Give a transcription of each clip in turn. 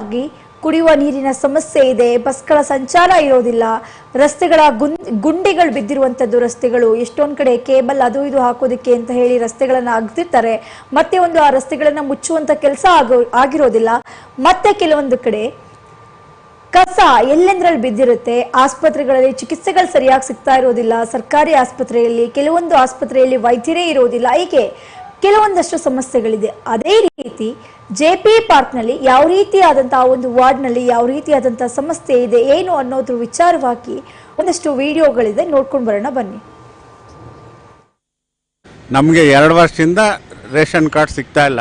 ಆಗಿ ಕುಡಿಯುವ ನೀರಿನ ಸಮಸ್ಯೆ ಇದೆ. ಬಸ್ಗಳ ಸಂಚಾರ ಇರೋದಿಲ್ಲ. ರಸ್ತೆಗಳ ಗುಂಡಿಗಳು ಬಿದ್ದಿರುವಂಥದ್ದು ರಸ್ತೆಗಳು. ಎಷ್ಟೊಂದ್ ಕಡೆ ಕೇಬಲ್ ಅದು ಇದು ಹಾಕೋದಕ್ಕೆ ಅಂತ ಹೇಳಿ ರಸ್ತೆಗಳನ್ನ ಅಗ್ದಿರ್ತಾರೆ ಮತ್ತೆ ಒಂದು ಆ ರಸ್ತೆಗಳನ್ನ ಮುಚ್ಚುವಂತ ಕೆಲಸ ಆಗೋ, ಆಗಿರೋದಿಲ್ಲ. ಮತ್ತೆ ಕೆಲವೊಂದು ಕಡೆ ಕಸ ಎಲ್ಲೆಂದ್ರಲ್ಲಿ ಬಿದ್ದಿರುತ್ತೆ? ಆಸ್ಪತ್ರೆಗಳಲ್ಲಿ ಚಿಕಿತ್ಸೆಗಳು ಸರಿಯಾಗಿ ಸಿಗ್ತಾ ಇರೋದಿಲ್ಲ. ಸರ್ಕಾರಿ ಆಸ್ಪತ್ರೆಯಲ್ಲಿ, ಕೆಲವೊಂದು ಆಸ್ಪತ್ರೆಯಲ್ಲಿ ವೈದ್ಯರೇ ಇರೋದಿಲ್ಲ. ಹೀಗೆ ಕೆಲವೊಂದಷ್ಟು ಸಮಸ್ಯೆಗಳಿದೆ. ಅದೇ ರೀತಿ ಜೆ ಪಿ ಪಾರ್ಕ್ನಲ್ಲಿ ಯಾವ ರೀತಿಯಾದಂತಹ ಒಂದು ವಾರ್ಡ್ನಲ್ಲಿ ಯಾವ ರೀತಿಯಾದಂತಹ ಸಮಸ್ಯೆ ಇದೆ, ಏನು ಅನ್ನೋದ್ರ ವಿಚಾರವಾಗಿ ಒಂದಷ್ಟು ವಿಡಿಯೋಗಳಿದೆ. ನೋಡ್ಕೊಂಡು ಬರೋಣ, ಬನ್ನಿ. ನಮಗೆ ಎರಡು ವರ್ಷದಿಂದ ರೇಷನ್ ಕಾರ್ಡ್ ಸಿಗ್ತಾ ಇಲ್ಲ.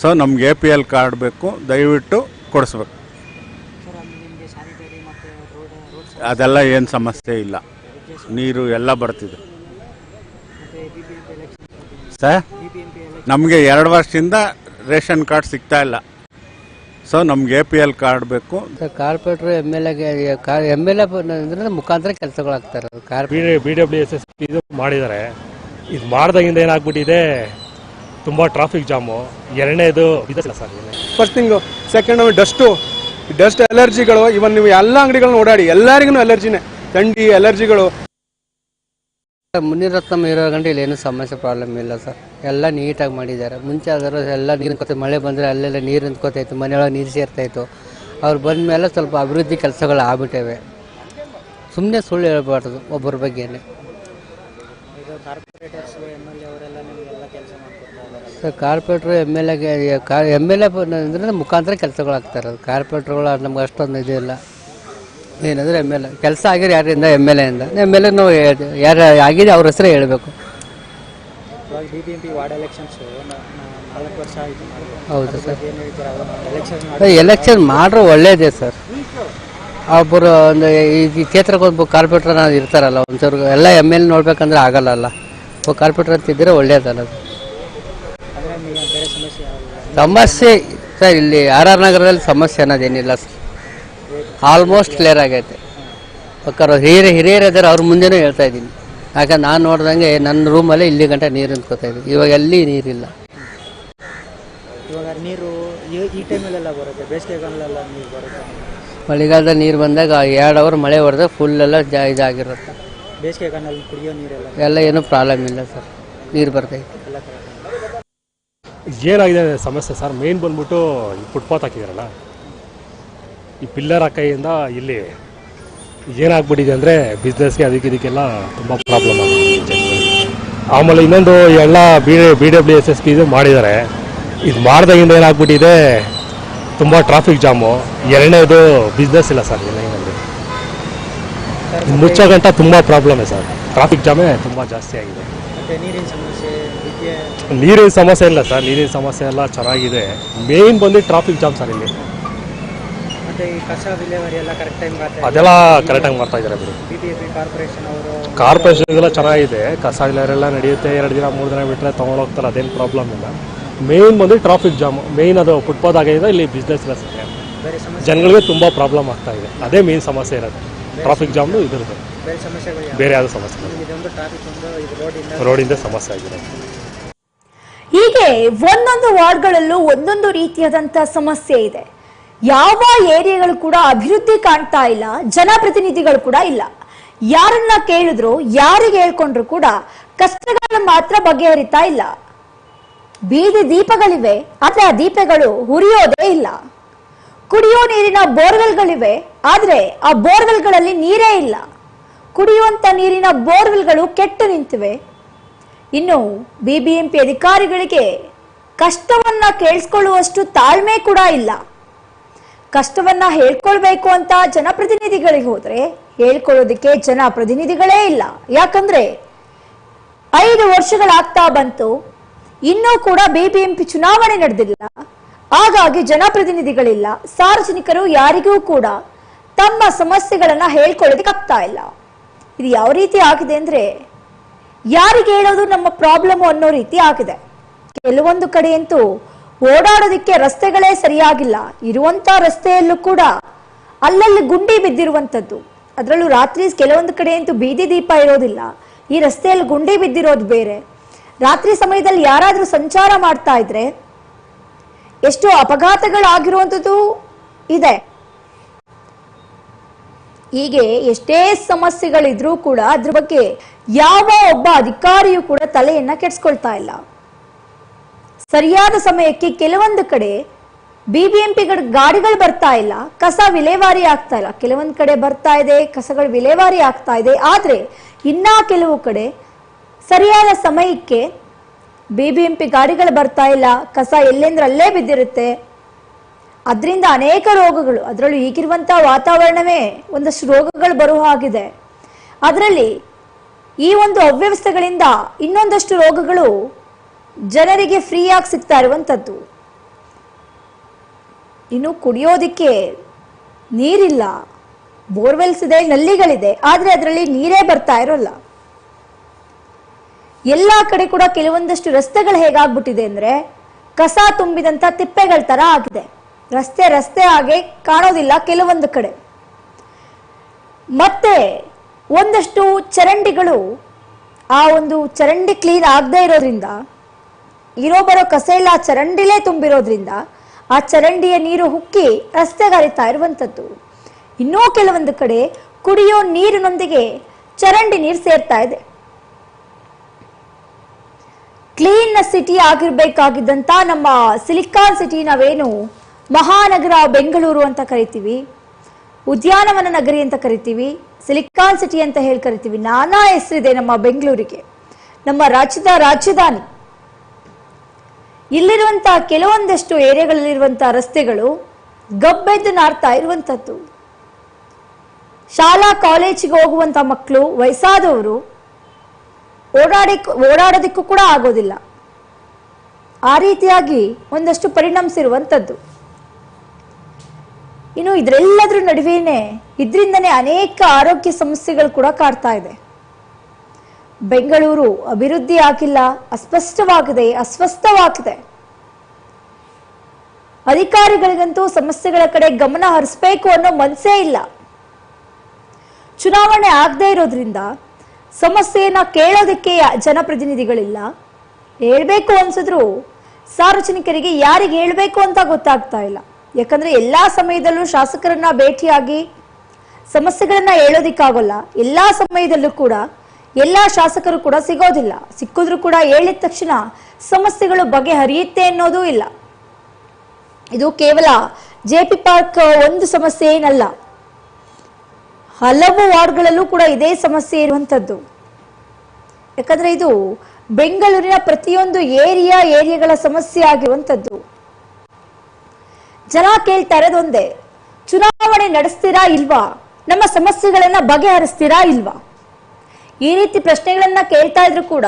ಸೊ, ನಮ್ಗೆ ಎ ಪಿ ಎಲ್ ಕಾರ್ಡ್ ಬೇಕು. ದಯವಿಟ್ಟು ಕೊಡಿಸ್ಬೇಕು. ಅದೆಲ್ಲ ಏನು ಸಮಸ್ಯೆ ಇಲ್ಲ. ನೀರು ಎಲ್ಲ ಬರ್ತಿದೆ. ಸರ್ ನಮಗೆ ಎರಡು ವರ್ಷದಿಂದ ರೇಷನ್ ಕಾರ್ಡ್ ಸಿಗ್ತಾ ಇಲ್ಲ. ಸೊ ನಮ್ಗೆ ಎ ಪಿ ಎಲ್ ಕಾರ್ಡ್ ಬೇಕು. ಕಾರ್ಪೊರೇಟರ್ ಎಂ ಎಲ್ ಎಗೆ ಎಂ ಎಲ್ ಎ ಮುಖಾಂತರ ಕೆಲಸಗಳಾಗ್ತಾರೆ B B W S S ಇದು ಮಾಡಿದ್ದಾರೆ. ಇದು ಮಾಡಿದಾಗಿಂದ ಏನಾಗ್ಬಿಟ್ಟಿದೆ? ತುಂಬ ಟ್ರಾಫಿಕ್ ಜಾಮು ಎರಡನೇದು ಇದಲ್ಲ sir first thing second dust dust ಅಲರ್ಜಿಗಳು even ನೀವು ಎಲ್ಲ ಅಂಗಡಿಗಳನ್ನ ಓಡಾಡಿ ಎಲ್ಲರಿಗೂ ಅಲರ್ಜಿನೇ ಥಂಡಿ ಅಲರ್ಜಿಗಳು ಮುನಿರತ್ನಂ ಇರೋ ಗಂಟೆ ಇಲ್ಲಿ ಏನು ಸಮಸ್ಯೆ ಪ್ರಾಬ್ಲಮ್ ಇಲ್ಲ ಸರ್ ಎಲ್ಲ ನೀಟಾಗಿ ಮಾಡಿದ್ದಾರೆ. ಮುಂಚೆ ಆದರೂ ಎಲ್ಲ ನೀರು ನಿಂತ್ಕೋತ ಮಳೆ ಬಂದರೆ ಅಲ್ಲೆಲ್ಲ ನೀರು ನಿಂತ್ಕೋತಾಯಿತ್ತು ಮನೆಯೊಳಗೆ ನೀರು ಸೇರ್ತಾಯಿತ್ತು ಅವ್ರು ಬಂದ ಮೇಲೆ ಸ್ವಲ್ಪ ಅಭಿವೃದ್ಧಿ ಕೆಲಸಗಳು ಆಗ್ಬಿಟ್ಟಿವೆ. ಸುಮ್ಮನೆ ಸುಳ್ಳು ಹೇಳ್ಬಾರ್ದು ಒಬ್ಬರ ಬಗ್ಗೆನೇ. ಸರ್ ಕಾರ್ಪೊರೇಟ್ರು ಎಂ ಎಲ್ ಎಗೆ ಎಂ ಎಲ್ ಎ ಅಂದರೆ ಮುಖಾಂತರ ಕೆಲಸಗಳಾಗ್ತಾರೆ ಕಾರ್ಪೊರೇಟ್ರುಗಳು ನಮ್ಗೆ ಅಷ್ಟೊಂದು ಇದಿಲ್ಲ ಏನಂದ್ರೆ ಎಂ ಎಲ್ ಎ. ಕೆಲಸ ಆಗಿರೋ ಯಾರಿಂದ ಎಂ ಎಲ್ ಎಂದ ಎಂ ಎಲ್ ಎ ನಾವು ಯಾರು ಆಗಿದೆ ಅವ್ರ ಹೆಸರೇ ಹೇಳಬೇಕು. ಇವಾಗ B B M P ward elections ನಾಲ್ಕು ವರ್ಷ ಆಯಿತು ಹೌದು ಸರ್ ಏನು ಹೇಳ್ತೀರಾ? ಎಲೆಕ್ಷನ್ ಎಲೆಕ್ಷನ್ ಮಾಡ್ರೆ ಒಳ್ಳೇದೇ ಸರ್. ಒಬ್ಬರು ಒಂದು ಈ ಕ್ಷೇತ್ರಕ್ಕೆ ಒಂದು ಕಾರ್ಪೊರೇಟರ್ ಇರ್ತಾರಲ್ಲ ಒಂಚೂರು ಎಲ್ಲ ಎಂ ಎಲ್ ನೋಡ್ಬೇಕಂದ್ರೆ ಆಗಲ್ಲಲ್ಲ. ಒಬ್ಬ ಕಾರ್ಪೊರೇಟರ್ ಅಂತ ಇದ್ದರೆ ಒಳ್ಳೇದಲ್ಲ ಅದು. ಅಂದರೆ ಬೇರೆ ಸಮಸ್ಯೆ ಸಮಸ್ಯೆ ಸರ್ ಇಲ್ಲಿ ಆರ್ ಆರ್ ನಗರದಲ್ಲಿ ಸಮಸ್ಯೆ ಅನ್ನೋದೇನಿಲ್ಲ ಸರ್. ಆಲ್ಮೋಸ್ಟ್ ಕ್ಲಿಯರ್ ಆಗೈತೆ. ಬೇಕಾದ್ರೆ ಹಿರಿಯರ ಹಿರಿಯರು ಇದ್ದಾರೆ ಅವ್ರ ಮುಂದೆನೂ ಹೇಳ್ತಾ ಇದ್ದೀನಿ. ಯಾಕಂದ್ರೆ ನಾನು ನೋಡ್ದಂಗೆ ನನ್ನ ರೂಮಲ್ಲೇ ಇಲ್ಲಿ ಗಂಟ ನೀರು ನಿಂತ್ಕೋತಾ ಇದ್ದೀನಿ ಇವಾಗ ಎಲ್ಲಿ ನೀರಿಲ್ಲ. ಇವಾಗ ನೀರು ಈ- ಈ ಟೈಮಲ್ಲೆಲ್ಲ ಬರುತ್ತೆ? ಬೇಸಿಗೆಗಾಲಲ್ಲೆಲ್ಲ ನೀರು ಬರುತ್ತೆ? ಮಳೆಗಾಲದಲ್ಲಿ ನೀರು ಬಂದಾಗ ಎರಡು ಅವರ್ ಮಳೆ ಹೊಡೆದ ಫುಲ್ ಎಲ್ಲ ಜಾ ಇದಾಗಿರುತ್ತೆ. ಬೇಸಿಗೆಗಾಲದಲ್ಲಿ ಕುಡಿಯೋ ನೀರೆಲ್ಲ ಎಲ್ಲ ಏನೂ ಪ್ರಾಬ್ಲಮ್ ಇಲ್ಲ ಸರ್. ನೀರು ಬರ್ತೈತೆ ಏನಾಗಿದೆ ಸಮಸ್ಯೆ ಸರ್. ಮೇನ್ ಬಂದ್ಬಿಟ್ಟು ಫುಟ್ಪಾತ್ ಹಾಕಿದಾರಲ್ಲ? ಈ ಪಿಲ್ಲರ್ ಕೈಯಿಂದ ಇಲ್ಲಿ ಏನಾಗ್ಬಿಟ್ಟಿದೆ ಅಂದರೆ ಬಿಸ್ನೆಸ್ಗೆ ಅದಕ್ಕೆ ಇದಕ್ಕೆಲ್ಲ ತುಂಬ ಪ್ರಾಬ್ಲಮ್ ಆಗಿದೆ ಆಮೇಲೆ ಇನ್ನೊಂದು ಎಲ್ಲ B B W S S ಇದು ಮಾಡಿದ್ದಾರೆ. ಇದು ಮಾಡಿದಾಗಿಂದ ಏನಾಗ್ಬಿಟ್ಟಿದೆ ತುಂಬ ಟ್ರಾಫಿಕ್ ಜಾಮು ಎರಡನೇದು ಬಿಸ್ನೆಸ್ ಇಲ್ಲ ಸರ್ ಏನಾಗಿದೆ ಮುಚ್ಚೋ ಗಂಟ ತುಂಬ ಪ್ರಾಬ್ಲಮ್ ಸರ್. ಟ್ರಾಫಿಕ್ ಜಾಮೇ ತುಂಬ ಜಾಸ್ತಿ ಆಗಿದೆ. ಮತ್ತು ನೀರಿನ ಸಮಸ್ಯೆ ನೀರಿನ ಸಮಸ್ಯೆ ಇಲ್ಲ ಸರ್ ನೀರಿನ ಸಮಸ್ಯೆ ಎಲ್ಲ ಚೆನ್ನಾಗಿದೆ. ಮೇಯ್ನ್ ಬಂದು ಟ್ರಾಫಿಕ್ ಜಾಮ್ ಸರ್ ಇಲ್ಲಿ. ಮತ್ತು ಈ ಕಸ ವಿಲೇವಾರಿ ಎಲ್ಲ ಕರೆಕ್ಟ್ ಟೈಮ್ ಅದೆಲ್ಲ ಕರೆಕ್ಟಾಗಿ ಮಾಡ್ತಾ ಇದ್ದಾರೆ ಬಿಡಿ ಕಾರ್ಪೊರೇಷನ್ ಅವರು ಕಾರ್ಪೊರೇಷನ್ ಎಲ್ಲ ಚೆನ್ನಾಗಿದೆ. ಕಸ ಇಲ್ಲಾರೆಲ್ಲ ನಡೆಯುತ್ತೆ. ಎರಡು ದಿನ ಮೂರು ದಿನ ಬಿಟ್ಟರೆ ತೊಗೊಂಡೋಗ್ತಾರೆ ಅದೇನು ಪ್ರಾಬ್ಲಮ್ ಇಲ್ಲ. ಮೇನ್ ಬಂದು ಟ್ರಾಫಿಕ್ ಜಾಮ್ ಮೇನ್ ಅದು ಫುಟ್ಪಾತ್ ಆಗಿದೆ ಇಲ್ಲಿ ಬಿಸ್ನೆಸ್ ಇಲ್ಲ ಸರ್ ಬೇರೆ ಸಮಸ್ಯೆ ಜನಗಳಿಗೆ ತುಂಬ ಪ್ರಾಬ್ಲಮ್ ಆಗ್ತಾ ಇದೆ. ಅದೇ ಮೇನ್ ಸಮಸ್ಯೆ ಇರೋದು. ಟ್ರಾಫಿಕ್ ಜಾಮ್ನು ಇದ್ರದ್ದು. ಬೇರೆ ಸಮಸ್ಯೆಗಳು ಯಾವ್ದು? ಬೇರೆ ಯಾವುದೋ ಸಮಸ್ಯೆ ಇಲ್ಲ. ಇದೊಂದು ಟ್ರಾಫಿಕ್ ಒಂದು ಇದು ರೋಡಿಂದ ರೋಡಿಂದ ಸಮಸ್ಯೆ ಆಗಿದೆ ಹೀಗೆ ಒಂದೊಂದು ವಾರ್ಡ್ಗಳಲ್ಲೂ ಒಂದೊಂದು ರೀತಿಯಾದಂಥ ಸಮಸ್ಯೆ ಇದೆ. ಯಾವ ಏರಿಯಾಗಳು ಕೂಡ ಅಭಿವೃದ್ಧಿ ಕಾಣ್ತಾ ಇಲ್ಲ, ಜನಪ್ರತಿನಿಧಿಗಳು ಕೂಡ ಇಲ್ಲ. ಯಾರನ್ನ ಕೇಳಿದ್ರು, ಯಾರಿಗೆ ಹೇಳ್ಕೊಂಡ್ರು ಕೂಡ ಕಷ್ಟಗಳನ್ನ ಮಾತ್ರ ಬಗೆಹರಿತಾ ಇಲ್ಲ. ಬೀದಿ ದೀಪಗಳಿವೆ, ಆದ್ರೆ ಆ ದೀಪಗಳು ಉರಿಯೋದೇ ಇಲ್ಲ. ಕುಡಿಯೋ ನೀರಿನ ಬೋರ್ವೆಲ್ಗಳಿವೆ, ಆದ್ರೆ ಆ ಬೋರ್ವೆಲ್ಗಳಲ್ಲಿ ನೀರೇ ಇಲ್ಲ. ಕುಡಿಯುವಂತ ನೀರಿನ ಬೋರ್ವೆಲ್ಗಳು ಕೆಟ್ಟು ನಿಂತಿವೆ. ಇನ್ನು ಬಿಬಿಎಂಪಿ ಅಧಿಕಾರಿಗಳಿಗೆ ಕಷ್ಟವನ್ನ ಕೇಳಿಸ್ಕೊಳ್ಳುವಷ್ಟು ತಾಳ್ಮೆ ಕೂಡ ಇಲ್ಲ. ಕಷ್ಟವನ್ನ ಹೇಳ್ಕೊಳ್ಬೇಕು ಅಂತ ಜನಪ್ರತಿನಿಧಿಗಳಿಗೆ ಹೋದ್ರೆ ಹೇಳ್ಕೊಳ್ಳೋದಕ್ಕೆ ಜನಪ್ರತಿನಿಧಿಗಳೇ ಇಲ್ಲ. ಯಾಕಂದ್ರೆ ಐದು ವರ್ಷಗಳಾಗ್ತಾ ಬಂತು, ಇನ್ನೂ ಕೂಡ ಬಿಬಿಎಂಪಿ ಚುನಾವಣೆ ನಡೆದಿಲ್ಲ. ಹಾಗಾಗಿ ಜನಪ್ರತಿನಿಧಿಗಳಿಲ್ಲ, ಸಾರ್ವಜನಿಕರು ಯಾರಿಗೂ ಕೂಡ ತಮ್ಮ ಸಮಸ್ಯೆಗಳನ್ನ ಹೇಳ್ಕೊಳ್ಳೋದಕ್ಕಾಗ್ತಾ ಇಲ್ಲ. ಇದು ಯಾವ ರೀತಿ ಆಗಿದೆ ಅಂದ್ರೆ ಯಾರಿಗೆ ಹೇಳೋದು ನಮ್ಮ ಪ್ರಾಬ್ಲಮ್ ಅನ್ನೋ ರೀತಿ ಆಗಿದೆ. ಕೆಲವೊಂದು ಕಡೆ ಅಂತೂ ಓಡಾಡೋದಕ್ಕೆ ರಸ್ತೆಗಳೇ ಸರಿಯಾಗಿಲ್ಲ. ಇರುವಂತ ರಸ್ತೆಯಲ್ಲೂ ಕೂಡ ಅಲ್ಲಲ್ಲಿ ಗುಂಡಿ ಬಿದ್ದಿರುವಂತದ್ದು. ಅದರಲ್ಲೂ ರಾತ್ರಿ ಕೆಲವೊಂದು ಕಡೆ ಅಂತೂ ಬೀದಿ ದೀಪ ಇರೋದಿಲ್ಲ. ಈ ರಸ್ತೆಯಲ್ಲಿ ಗುಂಡಿ ಬಿದ್ದಿರೋದು ಬೇರೆ. ರಾತ್ರಿ ಸಮಯದಲ್ಲಿ ಯಾರಾದರೂ ಸಂಚಾರ ಮಾಡ್ತಾ ಇದ್ರೆ ಎಷ್ಟು ಅಪಘಾತಗಳಾಗಿರುವಂಥದ್ದು ಇದೆ. ಹೀಗೆ ಎಷ್ಟೇ ಸಮಸ್ಯೆಗಳಿದ್ರೂ ಕೂಡ ಅದ್ರ ಬಗ್ಗೆ ಯಾವ ಒಬ್ಬ ಅಧಿಕಾರಿಯೂ ಕೂಡ ತಲೆಯನ್ನ ಕೆಡ್ಸ್ಕೊಳ್ತಾ ಇಲ್ಲ. ಸರಿಯಾದ ಸಮಯಕ್ಕೆ ಕೆಲವೊಂದು ಕಡೆ ಬಿ ಬಿ ಬಿಬಿಎಂಪಿ ಗಾಡಿಗಳು ಬರ್ತಾ ಇಲ್ಲ, ಕಸ ವಿಲೇವಾರಿ ಆಗ್ತಾ ಇಲ್ಲ. ಕೆಲವೊಂದು ಕಡೆ ಬರ್ತಾ ಇದೆ, ಕಸಗಳು ವಿಲೇವಾರಿ ಆಗ್ತಾ ಇದೆ. ಆದರೆ ಇನ್ನ ಕೆಲವು ಕಡೆ ಸರಿಯಾದ ಸಮಯಕ್ಕೆ ಬಿ ಬಿ ಎಂ ಪಿ ಗಾಡಿಗಳು ಬರ್ತಾ ಇಲ್ಲ, ಕಸ ಎಲ್ಲೆಂದ್ರೆ ಅಲ್ಲೇ ಬಿದ್ದಿರುತ್ತೆ. ಅದರಿಂದ ಅನೇಕ ರೋಗಗಳು, ಅದರಲ್ಲೂ ಈಗಿರುವಂಥ ವಾತಾವರಣವೇ ಒಂದಷ್ಟು ರೋಗಗಳು ಬರುವ ಹಾಗಿದೆ. ಅದರಲ್ಲಿ ಈ ಒಂದು ಅವ್ಯವಸ್ಥೆಗಳಿಂದ ಇನ್ನೊಂದಷ್ಟು ರೋಗಗಳು ಜನರಿಗೆ ಫ್ರೀಯಾಗಿ ಸಿಗ್ತಾ ಇರುವಂಥದ್ದು ಇನ್ನು ಕುಡಿಯೋದಿಕ್ಕೆ ನೀರಿಲ್ಲ. ಬೋರ್ವೆಲ್ಸ್ ಇದೆ, ನಲ್ಲಿಗಳಿದೆ. ಆದರೆ ಅದರಲ್ಲಿ ನೀರೇ ಬರ್ತಾ ಇರೋಲ್ಲ. ಎಲ್ಲ ಕಡೆ ಕೂಡ ಕೆಲವೊಂದಷ್ಟು ರಸ್ತೆಗಳು ಹೇಗಾಗ್ಬಿಟ್ಟಿದೆ ಅಂದರೆ ಕಸ ತುಂಬಿದಂಥ ತಿಪ್ಪೆಗಳ ಥರ ಆಗಿದೆ. ರಸ್ತೆ ರಸ್ತೆ ಹಾಗೆ ಕಾಣೋದಿಲ್ಲ ಕೆಲವೊಂದು ಕಡೆ. ಮತ್ತೆ ಒಂದಷ್ಟು ಚರಂಡಿಗಳು, ಆ ಒಂದು ಚರಂಡಿ ಕ್ಲೀನ್ ಆಗದೆ ಇರೋದ್ರಿಂದ ಇರೋ ಬರೋ ಕಸ ಎಲ್ಲ ಚರಂಡಿಲೇ ತುಂಬಿರೋದ್ರಿಂದ ಆ ಚರಂಡಿಯ ನೀರು ಹುಕ್ಕಿ ರಸ್ತೆಗೆ ಹರಿತಾ ಇರುವಂಥದ್ದು. ಇನ್ನೂ ಕೆಲವೊಂದು ಕಡೆ ಕುಡಿಯೋ ನೀರಿನೊಂದಿಗೆ ಚರಂಡಿ ನೀರು ಸೇರ್ತಾ ಇದೆ. ಕ್ಲೀನ್ ಸಿಟಿ ಆಗಿರ್ಬೇಕಾಗಿದ್ದಂತ ನಮ್ಮ ಸಿಲಿಕಾನ್ ಸಿಟಿ ನಾವೇನು ಮಹಾನಗರ ಬೆಂಗಳೂರು ಅಂತ ಕರಿತೀವಿ, ಉದ್ಯಾನವನ ನಗರಿ ಅಂತ ಕರಿತೀವಿ, ಸಿಲಿಕಾನ್ ಸಿಟಿ ಅಂತ ಹೇಳಿ ಕರಿತೀವಿ. ನಾನಾ ಹೆಸರಿದೆ ನಮ್ಮ ಬೆಂಗಳೂರಿಗೆ. ನಮ್ಮ ರಾಜ್ಯದ ರಾಜಧಾನಿ. ಇಲ್ಲಿರುವಂತಹ ಕೆಲವೊಂದಷ್ಟು ಏರಿಯಾಗಳಲ್ಲಿರುವಂತಹ ರಸ್ತೆಗಳು ಗಬ್ಬೆದ್ದು ನಾರ್ತಾ ಇರುವಂತದ್ದು. ಶಾಲಾ, ಕಾಲೇಜಿಗೆ ಹೋಗುವಂತ ಮಕ್ಕಳು ವಯಸ್ಸಾದವರು ಓಡಾಡಿ ಓಡಾಡೋದಕ್ಕೂ ಕೂಡ ಆಗೋದಿಲ್ಲ. ಆ ರೀತಿಯಾಗಿ ಒಂದಷ್ಟು ಪರಿಣಮಿಸಿರುವಂಥದ್ದು ಇನ್ನು ಇದರೆಲ್ಲದರ ನಡುವೆಯೇ ಇದರಿಂದನೇ ಅನೇಕ ಆರೋಗ್ಯ ಸಮಸ್ಯೆಗಳು ಕೂಡ ಕಾಡ್ತಾ ಇದೆ. ಬೆಂಗಳೂರು ಅಭಿವೃದ್ಧಿ ಆಗಿಲ್ಲ, ಅಸ್ಪಷ್ಟವಾಗಿದೆ, ಅಸ್ವಸ್ಥವಾಗಿದೆ. ಅಧಿಕಾರಿಗಳಿಗಂತೂ ಸಮಸ್ಯೆಗಳ ಕಡೆ ಗಮನ ಹರಿಸಬೇಕು ಅನ್ನೋ ಮನಸ್ಸೇ ಇಲ್ಲ. ಚುನಾವಣೆ ಆಗದೆ ಇರೋದ್ರಿಂದ ಸಮಸ್ಯೆಯನ್ನ ಕೇಳೋದಕ್ಕೆ ಜನಪ್ರತಿನಿಧಿಗಳಿಲ್ಲ. ಹೇಳ್ಬೇಕು ಅನ್ಸಿದ್ರು ಸಾರ್ವಜನಿಕರಿಗೆ ಯಾರಿಗೆ ಹೇಳ್ಬೇಕು ಅಂತ ಗೊತ್ತಾಗ್ತಾ ಇಲ್ಲ. ಯಾಕಂದ್ರೆ ಎಲ್ಲಾ ಸಮಯದಲ್ಲೂ ಶಾಸಕರನ್ನ ಭೇಟಿಯಾಗಿ ಸಮಸ್ಯೆಗಳನ್ನ ಹೇಳೋದಿಕ್ಕಾಗೋಲ್ಲ. ಎಲ್ಲಾ ಸಮಯದಲ್ಲೂ ಕೂಡ ಎಲ್ಲಾ ಶಾಸಕರು ಕೂಡ ಸಿಗೋದಿಲ್ಲ. ಸಿಕ್ಕಿದ್ರು ಕೂಡ ಹೇಳಿದ ತಕ್ಷಣ ಸಮಸ್ಯೆಗಳು ಬಗೆಹರಿಯುತ್ತೆ ಅನ್ನೋದು ಇಲ್ಲ. ಇದು ಕೇವಲ ಜೆ ಪಿ ಪಾರ್ಕ್ ಒಂದು ಸಮಸ್ಯೆ ಏನಲ್ಲ. ಹಲವು ವಾರ್ಡ್ಗಳಲ್ಲೂ ಕೂಡ ಇದೇ ಸಮಸ್ಯೆ ಇರುವಂತದ್ದು. ಯಾಕಂದ್ರೆ ಇದು ಬೆಂಗಳೂರಿನ ಪ್ರತಿಯೊಂದು ಏರಿಯಾ ಏರಿಯಾಗಳ ಸಮಸ್ಯೆ ಆಗಿರುವಂಥದ್ದು ಜನ ಕೇಳ್ತಾರೆ ಅದೊಂದೇ ಚುನಾವಣೆ ನಡೆಸ್ತೀರಾ ಇಲ್ವಾ? ನಮ್ಮ ಸಮಸ್ಯೆಗಳನ್ನ ಬಗೆಹರಿಸ್ತೀರಾ ಇಲ್ವಾ? ಈ ರೀತಿ ಪ್ರಶ್ನೆಗಳನ್ನ ಕೇಳ್ತಾ ಇದ್ರು ಕೂಡ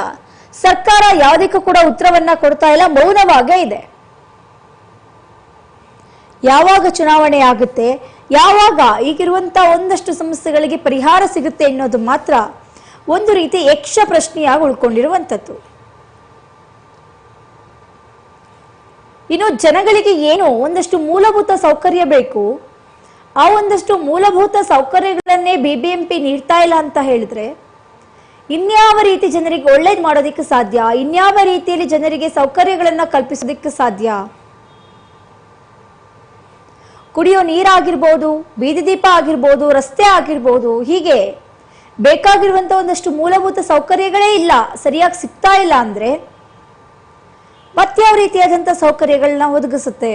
ಸರ್ಕಾರ ಯಾವುದಕ್ಕೂ ಕೂಡ ಉತ್ತರವನ್ನ ಕೊಡ್ತಾ ಇಲ್ಲ, ಮೌನವಾಗೇ ಇದೆ. ಯಾವಾಗ ಚುನಾವಣೆ ಆಗುತ್ತೆ, ಯಾವಾಗ ಈಗಿರುವಂತ ಒಂದಷ್ಟು ಸಮಸ್ಯೆಗಳಿಗೆ ಪರಿಹಾರ ಸಿಗುತ್ತೆ ಅನ್ನೋದು ಮಾತ್ರ ಒಂದು ರೀತಿ ಯಕ್ಷ ಪ್ರಶ್ನೆಯಾಗಿ ಉಳ್ಕೊಂಡಿರುವಂಥದ್ದು. ಇನ್ನು ಜನಗಳಿಗೆ ಏನು ಒಂದಷ್ಟು ಮೂಲಭೂತ ಸೌಕರ್ಯ ಬೇಕು, ಆ ಒಂದಷ್ಟು ಮೂಲಭೂತ ಸೌಕರ್ಯಗಳನ್ನೇ ಬಿಬಿಎಂಪಿ ನೀಡ್ತಾ ಇಲ್ಲ ಅಂತ ಹೇಳಿದ್ರೆ ಇನ್ಯಾವ ರೀತಿ ಜನರಿಗೆ ಒಳ್ಳೇದು ಮಾಡೋದಕ್ಕೆ ಸಾಧ್ಯ? ಇನ್ಯಾವ ರೀತಿಯಲ್ಲಿ ಜನರಿಗೆ ಸೌಕರ್ಯಗಳನ್ನು ಕಲ್ಪಿಸೋದಿಕ್ಕೆ ಸಾಧ್ಯ? ಕುಡಿಯೋ ನೀರಾಗಿರ್ಬೋದು, ಬೀದಿ ದೀಪ ಆಗಿರ್ಬೋದು, ರಸ್ತೆ ಆಗಿರ್ಬೋದು, ಹೀಗೆ ಬೇಕಾಗಿರುವಂತ ಒಂದಷ್ಟು ಮೂಲಭೂತ ಸೌಕರ್ಯಗಳೇ ಇಲ್ಲ, ಸರಿಯಾಗಿ ಸಿಗ್ತಾ ಇಲ್ಲ ಅಂದ್ರೆ ಮತ್ಯಾವ ರೀತಿಯಾದಂತ ಸೌಕರ್ಯಗಳನ್ನ ಒದಗಿಸುತ್ತೆ?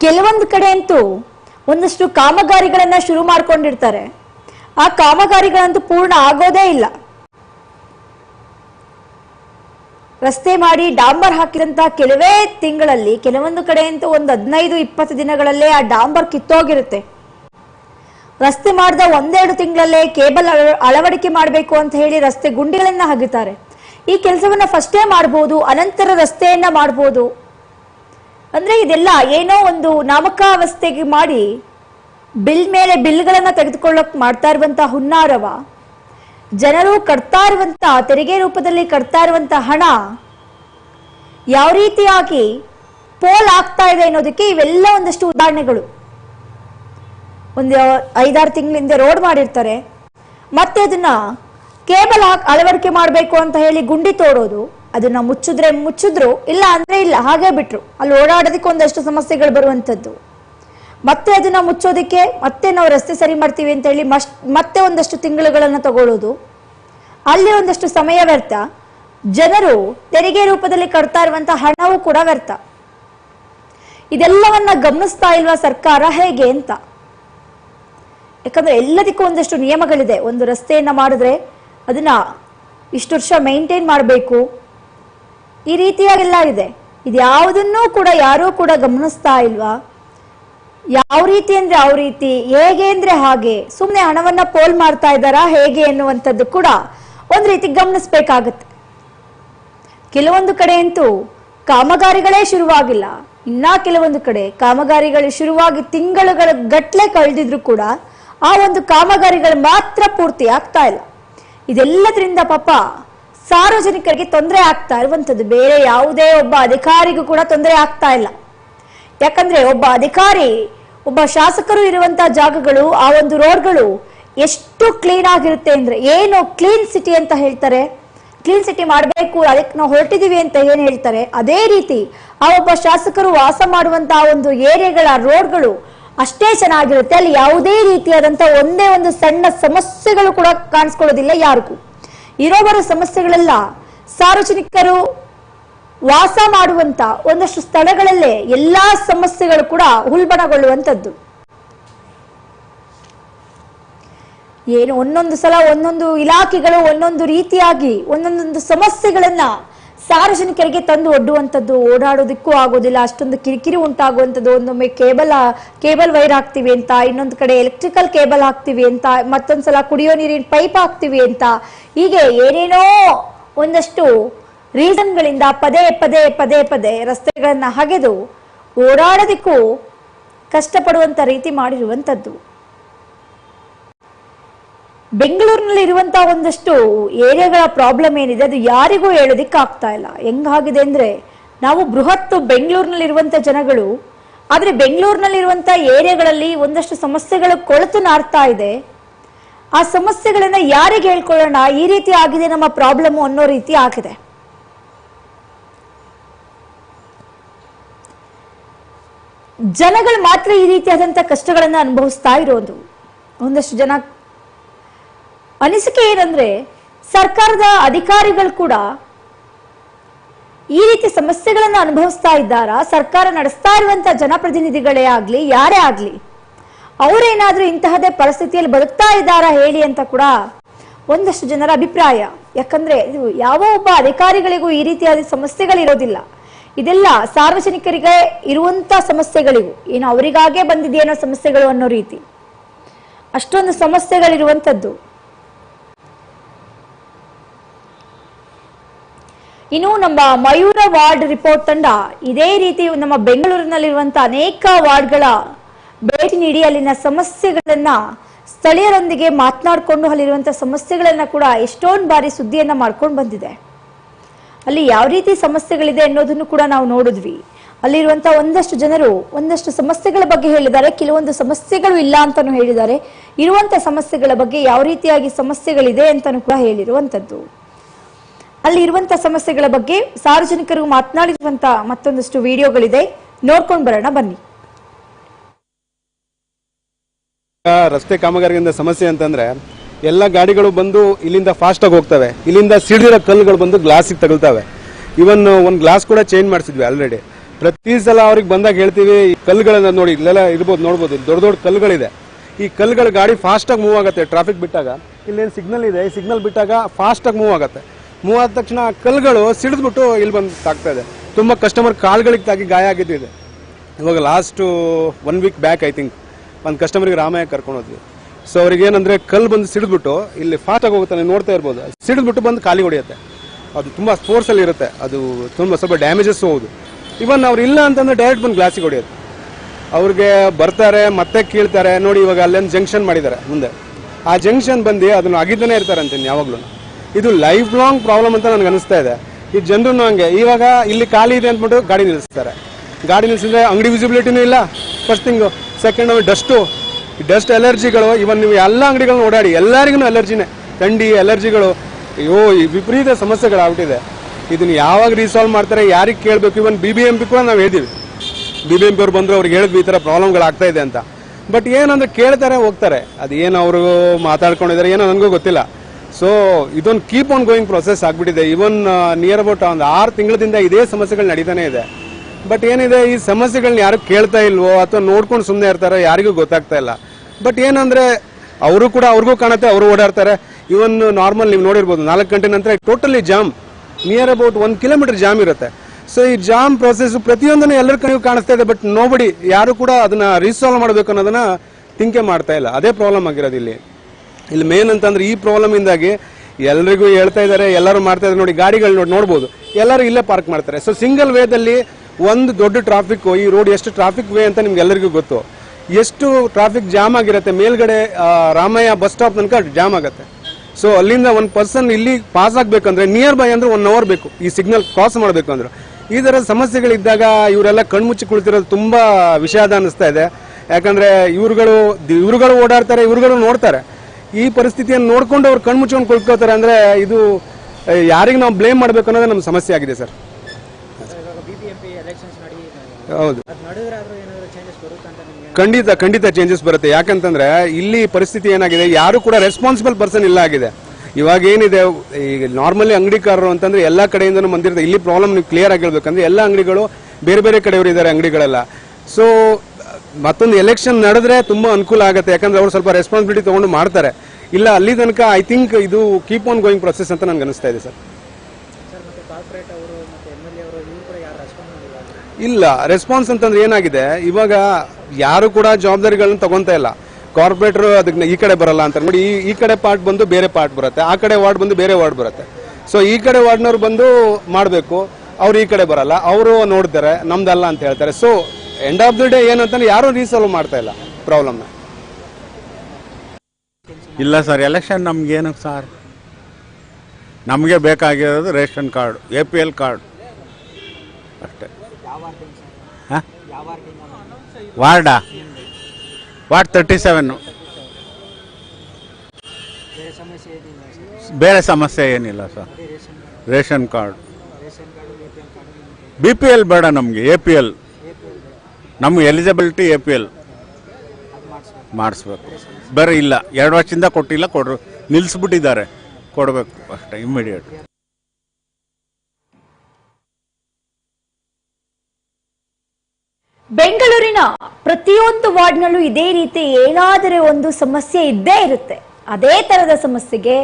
ಕೆಲವೊಂದು ಕಡೆ ಅಂತೂ ಒಂದಷ್ಟು ಕಾಮಗಾರಿಗಳನ್ನ ಶುರು ಮಾಡ್ಕೊಂಡಿರ್ತಾರೆ. ಆ ಕಾಮಗಾರಿಗಳಂತೂ ಪೂರ್ಣ ಆಗೋದೇ ಇಲ್ಲ. ರಸ್ತೆ ಮಾಡಿ ಡಾಂಬರ್ ಹಾಕಿದಂತಹ ಕೆಲವೇ ತಿಂಗಳಲ್ಲಿ, ಕೆಲವೊಂದು ಕಡೆ ಅಂತೂ ಒಂದು ಹದಿನೈದು, ಇಪ್ಪತ್ತು ದಿನಗಳಲ್ಲೇ ಆ ಡಾಂಬರ್ ಕಿತ್ತೋಗಿರುತ್ತೆ. ರಸ್ತೆ ಮಾಡಿದ ಒಂದೆರಡು ತಿಂಗಳಲ್ಲೇ ಕೇಬಲ್ ಅಳ- ಅಳವಡಿಕೆ ಮಾಡಬೇಕು ಅಂತ ಹೇಳಿ ರಸ್ತೆ ಗುಂಡಿಗಳನ್ನ ಹಗಿತಾರೆ. ಈ ಕೆಲಸವನ್ನ ಫಸ್ಟೇ ಮಾಡಬಹುದು ಅನಂತರ ರಸ್ತೆಯನ್ನ ಮಾಡಬಹುದು ಅಂದ್ರೆ ಇದೆಲ್ಲ ಏನೋ ಒಂದು ನಾಮಕಾವಸ್ಥೆಗೆ ಮಾಡಿ ಬಿಲ್ ಮೇಲೆ ಬಿಲ್ಗಳನ್ನ ತೆಗೆದುಕೊಳ್ಳಕ್ ಮಾಡ್ತಾ ಇರುವಂತ ಹುನ್ನಾರವ, ಜನರು ಕಟ್ತಾ ಇರುವಂತ ತೆರಿಗೆ ರೂಪದಲ್ಲಿ ಕಟ್ತಾ ಇರುವಂತ ಹಣ ಯಾವ ರೀತಿಯಾಗಿ ಪೋಲ್ ಆಗ್ತಾ ಇದೆ ಅನ್ನೋದಕ್ಕೆ ಇವೆಲ್ಲ ಒಂದಷ್ಟು ಉದಾಹರಣೆಗಳು. ಒಂದು ಐದಾರು ತಿಂಗಳಿಂದ ರೋಡ್ ಮಾಡಿರ್ತಾರೆ. ಮತ್ತೆ ಅದನ್ನ ಕೇಬಲ್ ಹಾಕಿ ಅಳವಡಿಕೆ ಮಾಡಬೇಕು ಅಂತ ಹೇಳಿ ಗುಂಡಿ ತೋಡೋದು. ಅದನ್ನ ಮುಚ್ಚಿದ್ರೆ ಮುಚ್ಚಿದ್ರು, ಇಲ್ಲ ಅಂದ್ರೆ ಇಲ್ಲ, ಹಾಗೆ ಬಿಟ್ರು. ಅಲ್ಲಿ ಓಡಾಡೋದಕ್ಕೆ ಒಂದಷ್ಟು ಸಮಸ್ಯೆಗಳು ಬರುವಂಥದ್ದು. ಮತ್ತೆ ಅದನ್ನ ಮುಚ್ಚೋದಕ್ಕೆ ಮತ್ತೆ ನಾವು ರಸ್ತೆ ಸರಿ ಮಾಡ್ತೀವಿ ಅಂತ ಹೇಳಿ ಮತ್ತೆ ಒಂದಷ್ಟು ತಿಂಗಳುಗಳನ್ನು ತಗೊಳ್ಳೋದು ಅಲ್ಲಿ ಒಂದಷ್ಟು ಸಮಯ ವ್ಯರ್ಥ. ಜನರು ತೆರಿಗೆ ರೂಪದಲ್ಲಿ ಕಟ್ತಾ ಇರುವಂತಹ ಹಣವೂ ಕೂಡ ವ್ಯರ್ಥ. ಇದೆಲ್ಲವನ್ನ ಗಮನಿಸ್ತಾ ಇಲ್ವಾ ಸರ್ಕಾರ? ಹೇಗೆ ಅಂತ? ಯಾಕಂದ್ರೆ ಎಲ್ಲದಕ್ಕೂ ಒಂದಷ್ಟು ನಿಯಮಗಳಿದೆ. ಒಂದು ರಸ್ತೆಯನ್ನ ಮಾಡಿದ್ರೆ ಅದನ್ನ ಇಷ್ಟು ವರ್ಷ ಮೇಂಟೈನ್ ಮಾಡಬೇಕು. ಈ ರೀತಿಯಾಗೆಲ್ಲ ಇದೆ. ಇದ್ಯಾವುದನ್ನೂ ಕೂಡ ಯಾರೂ ಕೂಡ ಗಮನಿಸ್ತಾ ಇಲ್ವಾ? ಯಾವ ರೀತಿ ಅಂದ್ರೆ ಯಾವ ರೀತಿ, ಹೇಗೆ ಅಂದ್ರೆ ಹಾಗೆ ಸುಮ್ಮನೆ ಹಣವನ್ನ ಪೋಲ್ ಮಾಡ್ತಾ ಇದ್ದಾರಾ, ಹೇಗೆ ಎನ್ನುವಂಥದ್ದು ಕೂಡ ಒಂದು ರೀತಿ ಗಮನಿಸ್ಬೇಕಾಗತ್ತೆ. ಕೆಲವೊಂದು ಕಡೆ ಅಂತೂ ಕಾಮಗಾರಿಗಳೇ ಶುರುವಾಗಿಲ್ಲ. ಇನ್ನ ಕೆಲವೊಂದು ಕಡೆ ಕಾಮಗಾರಿಗಳು ಶುರುವಾಗಿ ತಿಂಗಳುಗಳ ಗಟ್ಲೆ ಕಳೆದಿದ್ರು ಕೂಡ ಆ ಒಂದು ಕಾಮಗಾರಿಗಳು ಮಾತ್ರ ಪೂರ್ತಿ ಆಗ್ತಾ ಇಲ್ಲ. ಇದೆಲ್ಲದರಿಂದ ಪಾಪ ಸಾರ್ವಜನಿಕರಿಗೆ ತೊಂದರೆ ಆಗ್ತಾ ಇರುವಂಥದ್ದು. ಬೇರೆ ಯಾವುದೇ ಒಬ್ಬ ಅಧಿಕಾರಿಗೂ ಕೂಡ ತೊಂದರೆ ಆಗ್ತಾ ಇಲ್ಲ. ಯಾಕಂದ್ರೆ ಒಬ್ಬ ಅಧಿಕಾರಿ, ಒಬ್ಬ ಶಾಸಕರು ಇರುವಂತಹ ಜಾಗಗಳು, ಆ ಒಂದು ರೋಡ್ಗಳು ಎಷ್ಟು ಕ್ಲೀನ್ ಆಗಿರುತ್ತೆ ಅಂದ್ರೆ ಏನು ಕ್ಲೀನ್ ಸಿಟಿ ಅಂತ ಹೇಳ್ತಾರೆ? ಕ್ಲೀನ್ ಸಿಟಿ ಮಾಡಬೇಕು, ಅದಕ್ಕೆ ನಾವು ಹೊರಟಿದೀವಿ ಅಂತ ಏನು ಹೇಳ್ತಾರೆ? ಅದೇ ರೀತಿ ಆ ಒಬ್ಬ ಶಾಸಕರು ವಾಸ ಮಾಡುವಂತಹ ಒಂದು ಏರಿಯಾಗಳ, ರೋಡ್ಗಳು ಅಷ್ಟೇ ಚೆನ್ನಾಗಿರುತ್ತೆ. ಅಲ್ಲಿ ಯಾವುದೇ ರೀತಿಯಾದಂತಹ ಒಂದೇ ಒಂದು ಸಣ್ಣ ಸಮಸ್ಯೆಗಳು ಕೂಡ ಕಾಣಿಸ್ಕೊಳ್ಳೋದಿಲ್ಲ ಯಾರಿಗೂ. ಇರೋ ಬರೋ ಸಮಸ್ಯೆಗಳೆಲ್ಲ ಸಾರ್ವಜನಿಕರು ವಾಸ ಮಾಡುವಂತ ಒಂದಷ್ಟು ಸ್ಥಳಗಳಲ್ಲೇ ಎಲ್ಲಾ ಸಮಸ್ಯೆಗಳು ಕೂಡ ಉಲ್ಬಣಗೊಳ್ಳುವಂಥದ್ದು. ಏನು ಒಂದೊಂದು ಸಲ ಒಂದೊಂದು ಇಲಾಖೆಗಳು ಒಂದೊಂದು ರೀತಿಯಾಗಿ ಒಂದೊಂದೊಂದು ಸಮಸ್ಯೆಗಳನ್ನ ಸಾರ್ವಜನಿಕರಿಗೆ ತಂದು ಒಡ್ಡುವಂಥದ್ದು, ಓಡಾಡೋದಕ್ಕೂ ಆಗೋದಿಲ್ಲ. ಅಷ್ಟೊಂದು ಕಿರಿಕಿರಿ ಉಂಟಾಗುವಂಥದ್ದು. ಒಂದೊಮ್ಮೆ ಕೇಬಲ್ ಕೇಬಲ್ ವೈರ್ ಹಾಕ್ತಿವಿ ಅಂತ, ಇನ್ನೊಂದು ಕಡೆ ಎಲೆಕ್ಟ್ರಿಕಲ್ ಕೇಬಲ್ ಹಾಕ್ತಿವಿ ಅಂತ, ಮತ್ತೊಂದ್ಸಲ ಕುಡಿಯೋ ನೀರಿನ ಪೈಪ್ ಹಾಕ್ತಿವಿ ಅಂತ. ಹೀಗೆ ಏನೇನೋ ಒಂದಷ್ಟು ರೀಸನ್ಗಳಿಂದ ಪದೇ ಪದೇ ಪದೇ ಪದೇ ರಸ್ತೆಗಳನ್ನು ಹಗೆದು ಓಡಾಡೋದಕ್ಕೂ ಕಷ್ಟಪಡುವಂಥ ರೀತಿ ಮಾಡಿರುವಂಥದ್ದು. ಬೆಂಗಳೂರಿನಲ್ಲಿ ಇರುವಂತಹ ಒಂದಷ್ಟು ಏರಿಯಾಗಳ ಪ್ರಾಬ್ಲಮ್ ಏನಿದೆ, ಅದು ಯಾರಿಗೂ ಹೇಳೋದಿಕ್ಕೆ ಆಗ್ತಾ ಇಲ್ಲ. ಹೆಂಗಾಗಿದೆ ಅಂದ್ರೆ, ನಾವು ಬೃಹತ್ ಬೆಂಗಳೂರಿನಲ್ಲಿ ಇರುವಂತ ಜನಗಳು, ಆದ್ರೆ ಬೆಂಗಳೂರಿನಲ್ಲಿ ಇರುವಂತ ಏರಿಯಾಗಳಲ್ಲಿ ಒಂದಷ್ಟು ಸಮಸ್ಯೆಗಳು ಕೊಳತು ನಾರ್ತಾ ಇದೆ. ಆ ಸಮಸ್ಯೆಗಳನ್ನ ಯಾರಿಗೆ ಹೇಳ್ಕೊಳ್ಳೋಣ? ಈ ರೀತಿ ಆಗಿದೆ ನಮ್ಮ ಪ್ರಾಬ್ಲಮ್ ಅನ್ನೋ ರೀತಿ ಆಗಿದೆ. ಜನಗಳು ಮಾತ್ರ ಈ ರೀತಿಯಾದಂತ ಕಷ್ಟಗಳನ್ನ ಅನುಭವಿಸ್ತಾ ಇರೋದು. ಒಂದಷ್ಟು ಜನ ಅನಿಸಿಕೆ ಏನಂದ್ರೆ ಸರ್ಕಾರದ ಅಧಿಕಾರಿಗಳು ಕೂಡ ಈ ರೀತಿ ಸಮಸ್ಯೆಗಳನ್ನು ಅನುಭವಿಸ್ತಾ ಇದ್ದಾರಾ, ಸರ್ಕಾರ ನಡೆಸ್ತಾ ಇರುವಂತಹ ಜನಪ್ರತಿನಿಧಿಗಳೇ ಆಗ್ಲಿ, ಯಾರೇ ಆಗ್ಲಿ, ಅವರೇನಾದ್ರೂ ಇಂತಹದೇ ಪರಿಸ್ಥಿತಿಯಲ್ಲಿ ಬದುಕ್ತಾ ಇದ್ದಾರಾ ಹೇಳಿ ಅಂತ ಕೂಡ ಒಂದಷ್ಟು ಜನರ ಅಭಿಪ್ರಾಯ. ಯಾಕಂದ್ರೆ ಇದು ಯಾವ ಒಬ್ಬ ಅಧಿಕಾರಿಗಳಿಗೂ ಈ ರೀತಿಯಾದ ಸಮಸ್ಯೆಗಳಿರೋದಿಲ್ಲ ಇದೆಲ್ಲ ಸಾರ್ವಜನಿಕರಿಗೆ ಇರುವಂತ ಸಮಸ್ಯೆಗಳಿಗೂ ಏನು ಅವರಿಗಾಗೇ ಬಂದಿದೆಯೇನೋ ಸಮಸ್ಯೆಗಳು ಅನ್ನೋ ರೀತಿ. ಅಷ್ಟೊಂದು ಸಮಸ್ಯೆಗಳಿರುವಂತದ್ದು. ಇನ್ನು ನಮ್ಮ ಮಯೂರ ವಾರ್ಡ್ ರಿಪೋರ್ಟ್ ತಂಡ ಇದೇ ರೀತಿ ನಮ್ಮ ಬೆಂಗಳೂರಿನಲ್ಲಿರುವಂತಹ ಅನೇಕ ವಾರ್ಡ್ಗಳ ಭೇಟಿ ನೀಡಿ ಅಲ್ಲಿನ ಸಮಸ್ಯೆಗಳನ್ನ ಸ್ಥಳೀಯರೊಂದಿಗೆ ಮಾತನಾಡಿಕೊಂಡು ಅಲ್ಲಿರುವಂತಹ ಸಮಸ್ಯೆಗಳನ್ನ ಕೂಡ ಎಷ್ಟೊಂದು ಬಾರಿ ಸುದ್ದಿಯನ್ನ ಮಾಡ್ಕೊಂಡು ಬಂದಿದೆ. ಅಲ್ಲಿ ಯಾವ ರೀತಿ ಸಮಸ್ಯೆಗಳಿದೆ ಅನ್ನೋದನ್ನು ಕೂಡ ನಾವು ನೋಡಿದ್ವಿ. ಅಲ್ಲಿರುವಂತಹ ಒಂದಷ್ಟು ಜನರು ಒಂದಷ್ಟು ಸಮಸ್ಯೆಗಳ ಬಗ್ಗೆ ಹೇಳಿದ್ದಾರೆ. ಕೆಲವೊಂದು ಸಮಸ್ಯೆಗಳು ಇಲ್ಲ ಅಂತಾನು ಹೇಳಿದ್ದಾರೆ. ಇರುವಂತಹ ಸಮಸ್ಯೆಗಳ ಬಗ್ಗೆ ಯಾವ ರೀತಿಯಾಗಿ ಸಮಸ್ಯೆಗಳಿದೆ ಅಂತಾನು ಕೂಡ ಹೇಳಿರುವಂತದ್ದು. ಅಲ್ಲಿ ಇರುವಂತ ಸಮಸ್ಯೆಗಳ ಬಗ್ಗೆ ಸಾರ್ವಜನಿಕರು ಮಾತನಾಡಿರುವಂತ ಮತ್ತೊಂದಷ್ಟು ವಿಡಿಯೋಗಳಿದೆ. ನೋಡ್ಕೊಂಡು ಬರೋಣ, ಬನ್ನಿ. ರಸ್ತೆ ಕಾಮಗಾರಿಯಿಂದ ಸಮಸ್ಯೆ ಅಂತಂದ್ರೆ, ಎಲ್ಲ ಗಾಡಿಗಳು ಬಂದು ಇಲ್ಲಿಂದ ಫಾಸ್ಟಾಗಿ ಹೋಗ್ತವೆ. ಇಲ್ಲಿಂದ ಸಿಡಿದಿರೋ ಕಲ್ಲುಗಳು ಬಂದು ಗ್ಲಾಸಿಗೆ ತಗಲ್ತವೆ. ಇವನ್ ಒಂದು ಗ್ಲಾಸ್ ಕೂಡ ಚೇಂಜ್ ಮಾಡಿಸಿದ್ವಿ ಆಲ್ರೆಡಿ ಪ್ರತಿ ಸಲ ಅವ್ರಿಗೆ ಬಂದಾಗ ಹೇಳ್ತೀವಿ, ಈ ಕಲ್ಲುಗಳನ್ನ ನೋಡಿ, ಇಲ್ಲೆಲ್ಲ ಇರ್ಬೋದು, ನೋಡ್ಬೋದು ದೊಡ್ಡ ದೊಡ್ಡ ಕಲ್ಲುಗಳಿದೆ. ಈ ಕಲ್ಲುಗಳು ಗಾಡಿ ಫಾಸ್ಟಾಗಿ ಮೂವ್ ಆಗುತ್ತೆ. ಟ್ರಾಫಿಕ್ ಬಿಟ್ಟಾಗ, ಇಲ್ಲೇನು ಸಿಗ್ನಲ್ ಇದೆ, ಈ ಸಿಗ್ನಲ್ ಬಿಟ್ಟಾಗ ಫಾಸ್ಟಾಗಿ ಮೂವ್ ಆಗುತ್ತೆ. ಮೂವ್ ಆದ ತಕ್ಷಣ ಕಲ್ಲುಗಳು ಸಿಡಿದ್ಬಿಟ್ಟು ಇಲ್ಲಿ ಬಂದು ತಾಗ್ತಾ ಇದೆ. ತುಂಬ ಕಸ್ಟಮರ್ ಕಾಲ್ಗಳಿಗೆ ತಾಗಿ ಗಾಯ ಆಗಿದ್ದಿದೆ. ಇವಾಗ last one week back I think ಒಂದು ಕಸ್ಟಮರ್ಗೆ ರಾಮಯ್ಯ ಕರ್ಕೊಂಡು ಹೋದ್ವಿ. ಸೊ ಅವ್ರಿಗೆ ಏನಂದರೆ ಕಲ್ಲು ಬಂದು ಸಿಡಿದ್ಬಿಟ್ಟು ಇಲ್ಲಿ ಫಾಸ್ಟಾಗಿ ಹೋಗುತ್ತೆ ನೀವು ನೋಡ್ತಾ ಇರ್ಬೋದು. ಸಿಡಿದ್ಬಿಟ್ಟು ಬಂದು ಖಾಲಿ ಹೊಡೆಯುತ್ತೆ. ಅದು ತುಂಬ ಸ್ಪೋರ್ಟ್ಸಲ್ಲಿ ಇರುತ್ತೆ. ಅದು ತುಂಬ ಸ್ವಲ್ಪ ಡ್ಯಾಮೇಜಸ್ ಹೌದು. ಇವನ್ ಅವ್ರು ಇಲ್ಲ ಅಂತಂದ್ರೆ ಡೈರೆಕ್ಟ್ ಬಂದು ಗ್ಲಾಸಿಗೆ ಹೊಡೆಯುತ್ತೆ. ಅವ್ರಿಗೆ ಬರ್ತಾರೆ, ಮತ್ತೆ ಕೀಳ್ತಾರೆ. ನೋಡಿ, ಇವಾಗ ಅಲ್ಲೊಂದು ಜಂಕ್ಷನ್ ಮಾಡಿದ್ದಾರೆ ಮುಂದೆ. ಆ ಜಂಕ್ಷನ್ ಬಂದು ಅದನ್ನು ಅಗಿದನೇ ಇರ್ತಾರೆ ಅಂತೀನಿ ಯಾವಾಗಲೂ. ಇದು ಲೈಫ್ ಲಾಂಗ್ ಪ್ರಾಬ್ಲಮ್ ಅಂತ ನನಗೆ ಅನಿಸ್ತಾ ಇದೆ. ಈ ಜನರು ಹಂಗೆ. ಇವಾಗ ಇಲ್ಲಿ ಖಾಲಿ ಇದೆ ಅಂದ್ಬಿಟ್ಟು ಗಾಡಿ ನಿಲ್ಲಿಸ್ತಾರೆ. ಗಾಡಿ ನಿಲ್ಲಿಸಿದ್ರೆ ಅಂಗಡಿ ವಿಸಿಬಿಲಿಟಿನೂ ಇಲ್ಲ. First thing second dust dust ಅಲರ್ಜಿಗಳು even ನೀವು ಎಲ್ಲ ಅಂಗಡಿಗಳನ್ನ ಓಡಾಡಿ, ಎಲ್ಲರಿಗೂ ಅಲರ್ಜಿನೇ ಥಂಡಿ ಅಲರ್ಜಿಗಳು ಅಯ್ಯೋ, ಈ ವಿಪರೀತ ಸಮಸ್ಯೆಗಳಾಗ್ಬಿಟ್ಟಿದೆ. ಇದನ್ನು ಯಾವಾಗ ರೀಸಾಲ್ವ್ ಮಾಡ್ತಾರೆ, ಯಾರಿಗೆ ಕೇಳಬೇಕು? Even B B M P ಕೂಡ ನಾವು ಹೇಳಿದ್ವಿ. ಬಿ ಬಿ ಎಂ ಪಿ ಅವ್ರು ಬಂದರು, ಅವ್ರಿಗೆ ಹೇಳಿದ್ವಿ, ಈ ಥರ ಪ್ರಾಬ್ಲಮ್ಗಳಾಗ್ತಾ ಇದೆ ಅಂತ. ಬಟ್ ಏನಂದ್ರೆ ಕೇಳ್ತಾರೆ, ಹೋಗ್ತಾರೆ. ಅದು ಏನು ಅವರು ಮಾತಾಡ್ಕೊಂಡಿದ್ದಾರೆ ಏನೋ ನನಗೂ ಗೊತ್ತಿಲ್ಲ. ಸೊ ಇದೊಂದು ಕೀಪ್ ಆನ್ ಗೋಯಿಂಗ್ ಪ್ರೊಸೆಸ್ ಆಗಿಬಿಟ್ಟಿದೆ. ಇವನ್ ನಿಯರ್ ಅಬೌಟ್ ಒಂದು ಆರು ತಿಂಗಳದಿಂದ ಇದೇ ಸಮಸ್ಯೆಗಳು ನಡೀತಾನೆ ಇದೆ. ಬಟ್ ಏನಿದೆ, ಈ ಸಮಸ್ಯೆಗಳನ್ನ ಯಾರು ಕೇಳ್ತಾ ಇಲ್ವೋ ಅಥವಾ ನೋಡ್ಕೊಂಡು ಸುಮ್ಮನೆ ಇರ್ತಾರೋ ಯಾರಿಗೂ ಗೊತ್ತಾಗ್ತಾ ಇಲ್ಲ. ಬಟ್ ಏನಂದ್ರೆ, ಅವರು ಕೂಡ ಅವ್ರಿಗೂ ಕಾಣುತ್ತೆ, ಅವರು ಓಡಾಡ್ತಾರೆ. ಇವನ್ ನಾರ್ಮಲ್ ನೀವು ನೋಡಿರ್ಬೋದು, ನಾಲ್ಕು ಗಂಟೆ ನಂತರ ಟೋಟಲಿ ಜಾಮ್ ನಿಯರ್ ಅಬೌಟ್ ಒಂದು ಕಿಲೋಮೀಟರ್ ಜಾಮ್ ಇರುತ್ತೆ. ಸೊ ಈ ಜಾಮ್ ಪ್ರೊಸೆಸ್ ಪ್ರತಿಯೊಂದನ್ನು ಎಲ್ಲರ ಕಡೆಗೂ ಕಾಣಿಸ್ತಾ ಇದೆ ಬಟ್ ನೋಬಡಿ ಯಾರು ಕೂಡ ಅದನ್ನ ರೀಸಾಲ್ವ್ ಮಾಡಬೇಕು ಅನ್ನೋದನ್ನ ತಿಂಕೆ ಮಾಡ್ತಾ ಇಲ್ಲ. ಅದೇ ಪ್ರಾಬ್ಲಮ್ ಆಗಿರೋದು ಇಲ್ಲಿ. ಇಲ್ಲಿ ಮೇನ್ ಅಂತಂದ್ರೆ ಈ ಪ್ರಾಬ್ಲಮ್ ಇಂದಾಗಿ ಎಲ್ರಿಗೂ ಹೇಳ್ತಾ ಇದ್ದಾರೆ ಎಲ್ಲರೂ ಮಾಡ್ತಾ ಇದ್ದಾರೆ ನೋಡಿ, ಗಾಡಿಗಳು ನೋಡಿ ನೋಡ್ಬೋದು. ಎಲ್ಲರೂ ಇಲ್ಲೇ ಪಾರ್ಕ್ ಮಾಡ್ತಾರೆ. ಸೊ ಸಿಂಗಲ್ ವೇದಲ್ಲಿ ಒಂದು ದೊಡ್ಡ ಟ್ರಾಫಿಕ್ ಈ ರೋಡ್ ಎಷ್ಟು ಟ್ರಾಫಿಕ್ ವೇ ಅಂತ ನಿಮ್ಗೆ ಎಲ್ಲರಿಗೂ ಗೊತ್ತು. ಎಷ್ಟು ಟ್ರಾಫಿಕ್ ಜಾಮ್ ಆಗಿರುತ್ತೆ, ಮೇಲ್ಗಡೆ ರಾಮಯ್ಯ ಬಸ್ ಸ್ಟಾಪ್ ತನಕ ಜಾಮ್ ಆಗುತ್ತೆ. ಸೊ ಅಲ್ಲಿಂದ ಒಂದು ಪರ್ಸನ್ ಇಲ್ಲಿ ಪಾಸ್ ಆಗ್ಬೇಕಂದ್ರೆ ನಿಯರ್ ಬೈ ಅಂದ್ರೆ ಒನ್ ಅವರ್ ಬೇಕು. ಈ ಸಿಗ್ನಲ್ ಕ್ರಾಸ್ ಮಾಡಬೇಕು ಅಂದ್ರೆ. ಈ ಥರ ಸಮಸ್ಯೆಗಳಿದ್ದಾಗ ಇವರೆಲ್ಲ ಕಣ್ಮುಚ್ಚಿ ಕುಳಿತಿರೋದು ತುಂಬಾ ವಿಷಾದ ಅನಿಸ್ತಾ ಇದೆ. ಯಾಕಂದ್ರೆ ಇವ್ರುಗಳು ಇವ್ರುಗಳು ಓಡಾಡ್ತಾರೆ, ಇವ್ರುಗಳು ನೋಡ್ತಾರೆ. ಈ ಪರಿಸ್ಥಿತಿಯನ್ನು ನೋಡ್ಕೊಂಡು ಅವ್ರು ಕಣ್ಮುಚ್ಕೊಂಡು ಕುಳ್ಕೊಳ್ತಾರೆ ಅಂದ್ರೆ ಇದು ಯಾರಿಗೆ ನಾವು ಬ್ಲೇಮ್ ಮಾಡ್ಬೇಕು ಅನ್ನೋದೇ ನಮ್ಮ ಸಮಸ್ಯೆ ಆಗಿದೆ ಸರ್. ಹೌದು. ಖಂಡಿತ ಖಂಡಿತ ಚೇಂಜಸ್ ಬರುತ್ತೆ. ಯಾಕಂತಂದ್ರೆ ಇಲ್ಲಿ ಪರಿಸ್ಥಿತಿ ಏನಾಗಿದೆ ಯಾರು ಕೂಡ ರೆಸ್ಪಾನ್ಸಿಬಲ್ ಪರ್ಸನ್ ಇಲ್ಲ ಆಗಿದೆ. ಇವಾಗ ಏನಿದೆ ಈಗ ನಾರ್ಮಲಿ ಅಂಗಡಿಕಾರರು ಅಂತಂದ್ರೆ ಎಲ್ಲ ಕಡೆಯಿಂದನೂ ಬಂದಿರುತ್ತೆ ಇಲ್ಲಿ ಪ್ರಾಬ್ಲಮ್ ನೀವು ಕ್ಲಿಯರ್ ಆಗಿ ಹೇಳ್ಬೇಕಂದ್ರೆ ಎಲ್ಲ ಅಂಗಡಿಗಳು ಬೇರೆ ಬೇರೆ ಕಡೆಯವರು ಇದ್ದಾರೆ ಅಂಗಡಿಗಳೆಲ್ಲ. ಸೊ ಮತ್ತೊಂದು ಎಲೆಕ್ಷನ್ ನಡೆದ್ರೆ ತುಂಬಾ ಅನುಕೂಲ ಆಗುತ್ತೆ. ಯಾಕಂದ್ರೆ ಅವರು ಸ್ವಲ್ಪ ರೆಸ್ಪಾನ್ಸಿಬಿಲಿಟಿ ತಗೊಂಡು ಮಾಡ್ತಾರೆ. ಇಲ್ಲ ಅಲ್ಲಿ ತನಕ ಐ ಥಿಂಕ್ ಇದು ಕೀಪ್ ಆನ್ ಗೋಯಿಂಗ್ ಪ್ರೊಸೆಸ್ ಅಂತ ನನಗೆ ಅನಿಸ್ತಾ ಇದೆ ಸರ್. ಇಲ್ಲ ರೆಸ್ಪಾನ್ಸ್ ಅಂತಂದ್ರೆ ಏನಾಗಿದೆ? ಇವಾಗ ಯಾರು ಕೂಡ ಜವಾಬ್ದಾರಿಗಳನ್ನ ತಗೊಂತಾ ಇಲ್ಲ. ಕಾರ್ಪೊರೇಟರ್ ಅದಕ್ಕೆ ಈ ಕಡೆ ಬರಲ್ಲ ಅಂತ ನೋಡಿ ಈ ಈ ಕಡೆ ಪಾರ್ಟ್ ಬಂದು ಬೇರೆ ಪಾರ್ಟ್ ಬರುತ್ತೆ. ಆ ಕಡೆ ವಾರ್ಡ್ ಬಂದು ಬೇರೆ ವಾರ್ಡ್ ಬರುತ್ತೆ. ಸೊ ಈ ಕಡೆ ವಾರ್ಡ್ನವ್ರು ಬಂದು ಮಾಡಬೇಕು. ಅವ್ರು ಈ ಕಡೆ ಬರಲ್ಲ. ಅವರು ನೋಡ್ತಾರೆ ನಮ್ದಲ್ಲ ಅಂತ ಹೇಳ್ತಾರೆ. So end of the day ಏನಂತಂದ್ರೆ ಯಾರು ರೀಸಾಲ್ವ್ ಮಾಡ್ತಾ ಇಲ್ಲ ಪ್ರಾಬ್ಲಮ್ ಇಲ್ಲ ಸರ್ ಎಲೆಕ್ಷನ್ ನಮ್ಗೇನು ಸರ್ ನಮಗೆ ಬೇಕಾಗಿರೋದು ration card A P L card. ಅಷ್ಟೇ. ವಾರ್ಡ ಹಾಂ? ವಾರ್ಡಾ? ವಾರ್ಡ್ ತರ್ಟಿ ಸೆವೆನ್ ಬೇರೆ ಸಮಸ್ಯೆ ಏನಿಲ್ಲ ಸರ್ ಬೇರೆ ಸಮಸ್ಯೆ ಏನಿಲ್ಲ sir ration card. B P L ಬೇಡ ನಮಗೆ ಎ ಪಿ ಎಲ್ ನಮ್ಗೆ ಎಲಿಜಿಬಿಲಿಟಿ ಎ ಪಿ ಎಲ್ ಮಾಡಿಸ್ಬೇಕು. ಬೇರೆ ಇಲ್ಲ. ಎರಡು ವರ್ಷದಿಂದ ಕೊಟ್ಟಿಲ್ಲ, ಕೊಡ್ರು. ನಿಲ್ಲಿಸ್ಬಿಟ್ಟಿದ್ದಾರೆ ಕೊಡಬೇಕು ಅಷ್ಟೇ ಇಮ್ಮಿಡಿಯೇಟ್ ಬೆಂಗಳೂರಿನ ಪ್ರತಿಯೊಂದು ವಾರ್ಡ್ನಲ್ಲೂ ಇದೇ ರೀತಿ ಏನಾದರೂ ಒಂದು ಸಮಸ್ಯೆ ಇದ್ದೇ ಇರುತ್ತೆ. ಅದೇ ತರದ ಸಮಸ್ಯೆಗೆ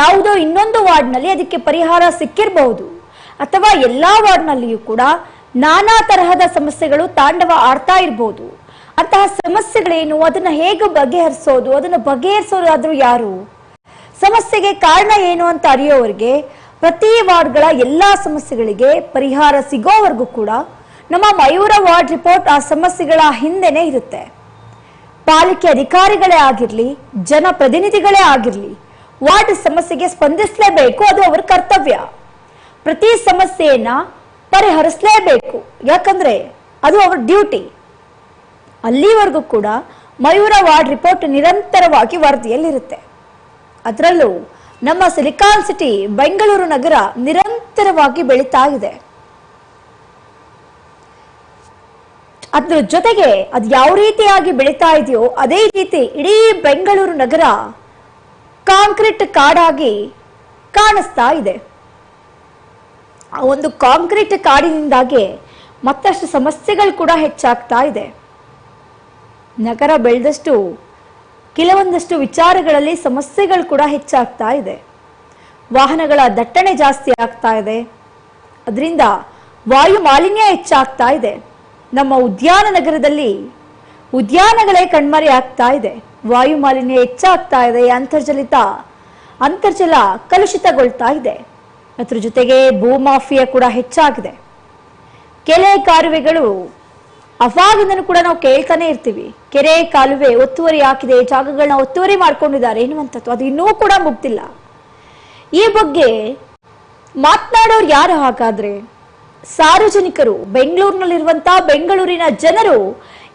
ಯಾವುದೋ ಇನ್ನೊಂದು ವಾರ್ಡ್ನಲ್ಲಿ ಅದಕ್ಕೆ ಪರಿಹಾರ ಸಿಕ್ಕಿರಬಹುದು ಅಥವಾ ಎಲ್ಲಾ ವಾರ್ಡ್ನಲ್ಲಿಯೂ ಕೂಡ ನಾನಾ ತರಹದ ಸಮಸ್ಯೆಗಳು ತಾಂಡವ ಆಡ್ತಾ ಇರ್ಬೋದು. ಅಂತಹ ಸಮಸ್ಯೆಗಳೇನು? ಅದನ್ನ ಹೇಗೆ ಬಗೆಹರಿಸೋದು? ಅದನ್ನ ಬಗೆಹರಿಸೋದಾದ್ರೂ ಯಾರು? ಸಮಸ್ಯೆಗೆ ಕಾರಣ ಏನು ಅಂತ ಅರಿಯೋವರೆಗೆ ಪ್ರತಿ ವಾರ್ಡ್ಗಳ ಎಲ್ಲಾ ಸಮಸ್ಯೆಗಳಿಗೆ ಪರಿಹಾರ ಸಿಗೋವರೆಗೂ ಕೂಡ ನಮ್ಮ ಮಯೂರ ವಾರ್ಡ್ ರಿಪೋರ್ಟ್ ಆ ಸಮಸ್ಯೆಗಳ ಹಿಂದೆನೆ ಇರುತ್ತೆ. ಪಾಲಿಕೆ ಅಧಿಕಾರಿಗಳೇ ಆಗಿರ್ಲಿ, ಜನಪ್ರತಿನಿಧಿಗಳೇ ಆಗಿರ್ಲಿ, ವಾರ್ಡ್ ಸಮಸ್ಯೆಗೆ ಸ್ಪಂದಿಸಲೇಬೇಕು, ಅದು ಅವರ ಕರ್ತವ್ಯ. ಪ್ರತಿ ಸಮಸ್ಯೆಯನ್ನ ಪರಿಹರಿಸಲೇಬೇಕು. ಯಾಕಂದ್ರೆ ಅದು ಅವರ ಡ್ಯೂಟಿ. ಅಲ್ಲಿವರೆಗೂ ಕೂಡ ಮಯೂರ ವಾರ್ಡ್ ರಿಪೋರ್ಟ್ ನಿರಂತರವಾಗಿ ವರದಿಯಲ್ಲಿರುತ್ತೆ. ಅದರಲ್ಲೂ ನಮ್ಮ ಸಿಲಿಕಾನ್ ಸಿಟಿ ಬೆಂಗಳೂರು ನಗರ ನಿರಂತರವಾಗಿ ಬೆಳೀತಾ ಇದೆ. ಅದ್ರ ಜೊತೆಗೆ ಅದು ಯಾವ ರೀತಿಯಾಗಿ ಬೆಳೀತಾ ಇದೆಯೋ ಅದೇ ರೀತಿ ಇಡೀ ಬೆಂಗಳೂರು ನಗರ ಕಾಂಕ್ರೀಟ್ ಕಾಡಾಗಿ ಕಾಣಿಸ್ತಾ ಇದೆ. ಒಂದು ಕಾಂಕ್ರೀಟ್ ಕಾಡಿನಿಂದಾಗಿ ಮತ್ತಷ್ಟು ಸಮಸ್ಯೆಗಳು ಕೂಡ ಹೆಚ್ಚಾಗ್ತಾ ಇದೆ. ನಗರ ಬೆಳೆದಷ್ಟು ಕೆಲವೊಂದಷ್ಟು ವಿಚಾರಗಳಲ್ಲಿ ಸಮಸ್ಯೆಗಳು ಕೂಡ ಹೆಚ್ಚಾಗ್ತಾ ಇದೆ. ವಾಹನಗಳ ದಟ್ಟಣೆ ಜಾಸ್ತಿ ಆಗ್ತಾ ಇದೆ. ಅದರಿಂದ ವಾಯು ಮಾಲಿನ್ಯ ಹೆಚ್ಚಾಗ್ತಾ ಇದೆ. ನಮ್ಮ ಉದ್ಯಾನ ನಗರದಲ್ಲಿ ಉದ್ಯಾನಗಳೇ ಕಣ್ಮರೆ ಆಗ್ತಾ ಇದೆ. ವಾಯು ಮಾಲಿನ್ಯ ಹೆಚ್ಚಾಗ್ತಾ ಇದೆ. ಅಂತರ್ಜಲಿತ, ಅಂತರ್ಜಲ ಕಲುಷಿತಗೊಳ್ತಾ ಇದೆ. ಅದ್ರ ಜೊತೆಗೆ ಭೂಮಾಫಿಯಾ ಕೂಡ ಹೆಚ್ಚಾಗಿದೆ. ಕೆರೆ ಕಾಲುವೆಗಳು, ಅವಾಗಿಂದನೂ ಕೂಡ ನಾವು ಕೇಳ್ತಾನೆ ಇರ್ತೀವಿ. ಕೆರೆ ಕಾಲುವೆ ಒತ್ತುವರಿ ಹಾಕಿದೆ ಜಾಗಗಳನ್ನ ಒತ್ತುವರಿ ಮಾಡ್ಕೊಂಡಿದ್ದಾರೆ, ಎನ್ನುವಂಥದ್ದು. ಅದು ಇನ್ನೂ ಕೂಡ ಮುಗ್ದಿಲ್ಲ. ಈ ಬಗ್ಗೆ ಮಾತನಾಡೋರು ಯಾರು ಹಾಗಾದ್ರೆ? ಸಾರ್ವಜನಿಕರು ಬೆಂಗಳೂರಿನಲ್ಲಿರುವಂತಹ ಬೆಂಗಳೂರಿನ ಜನರು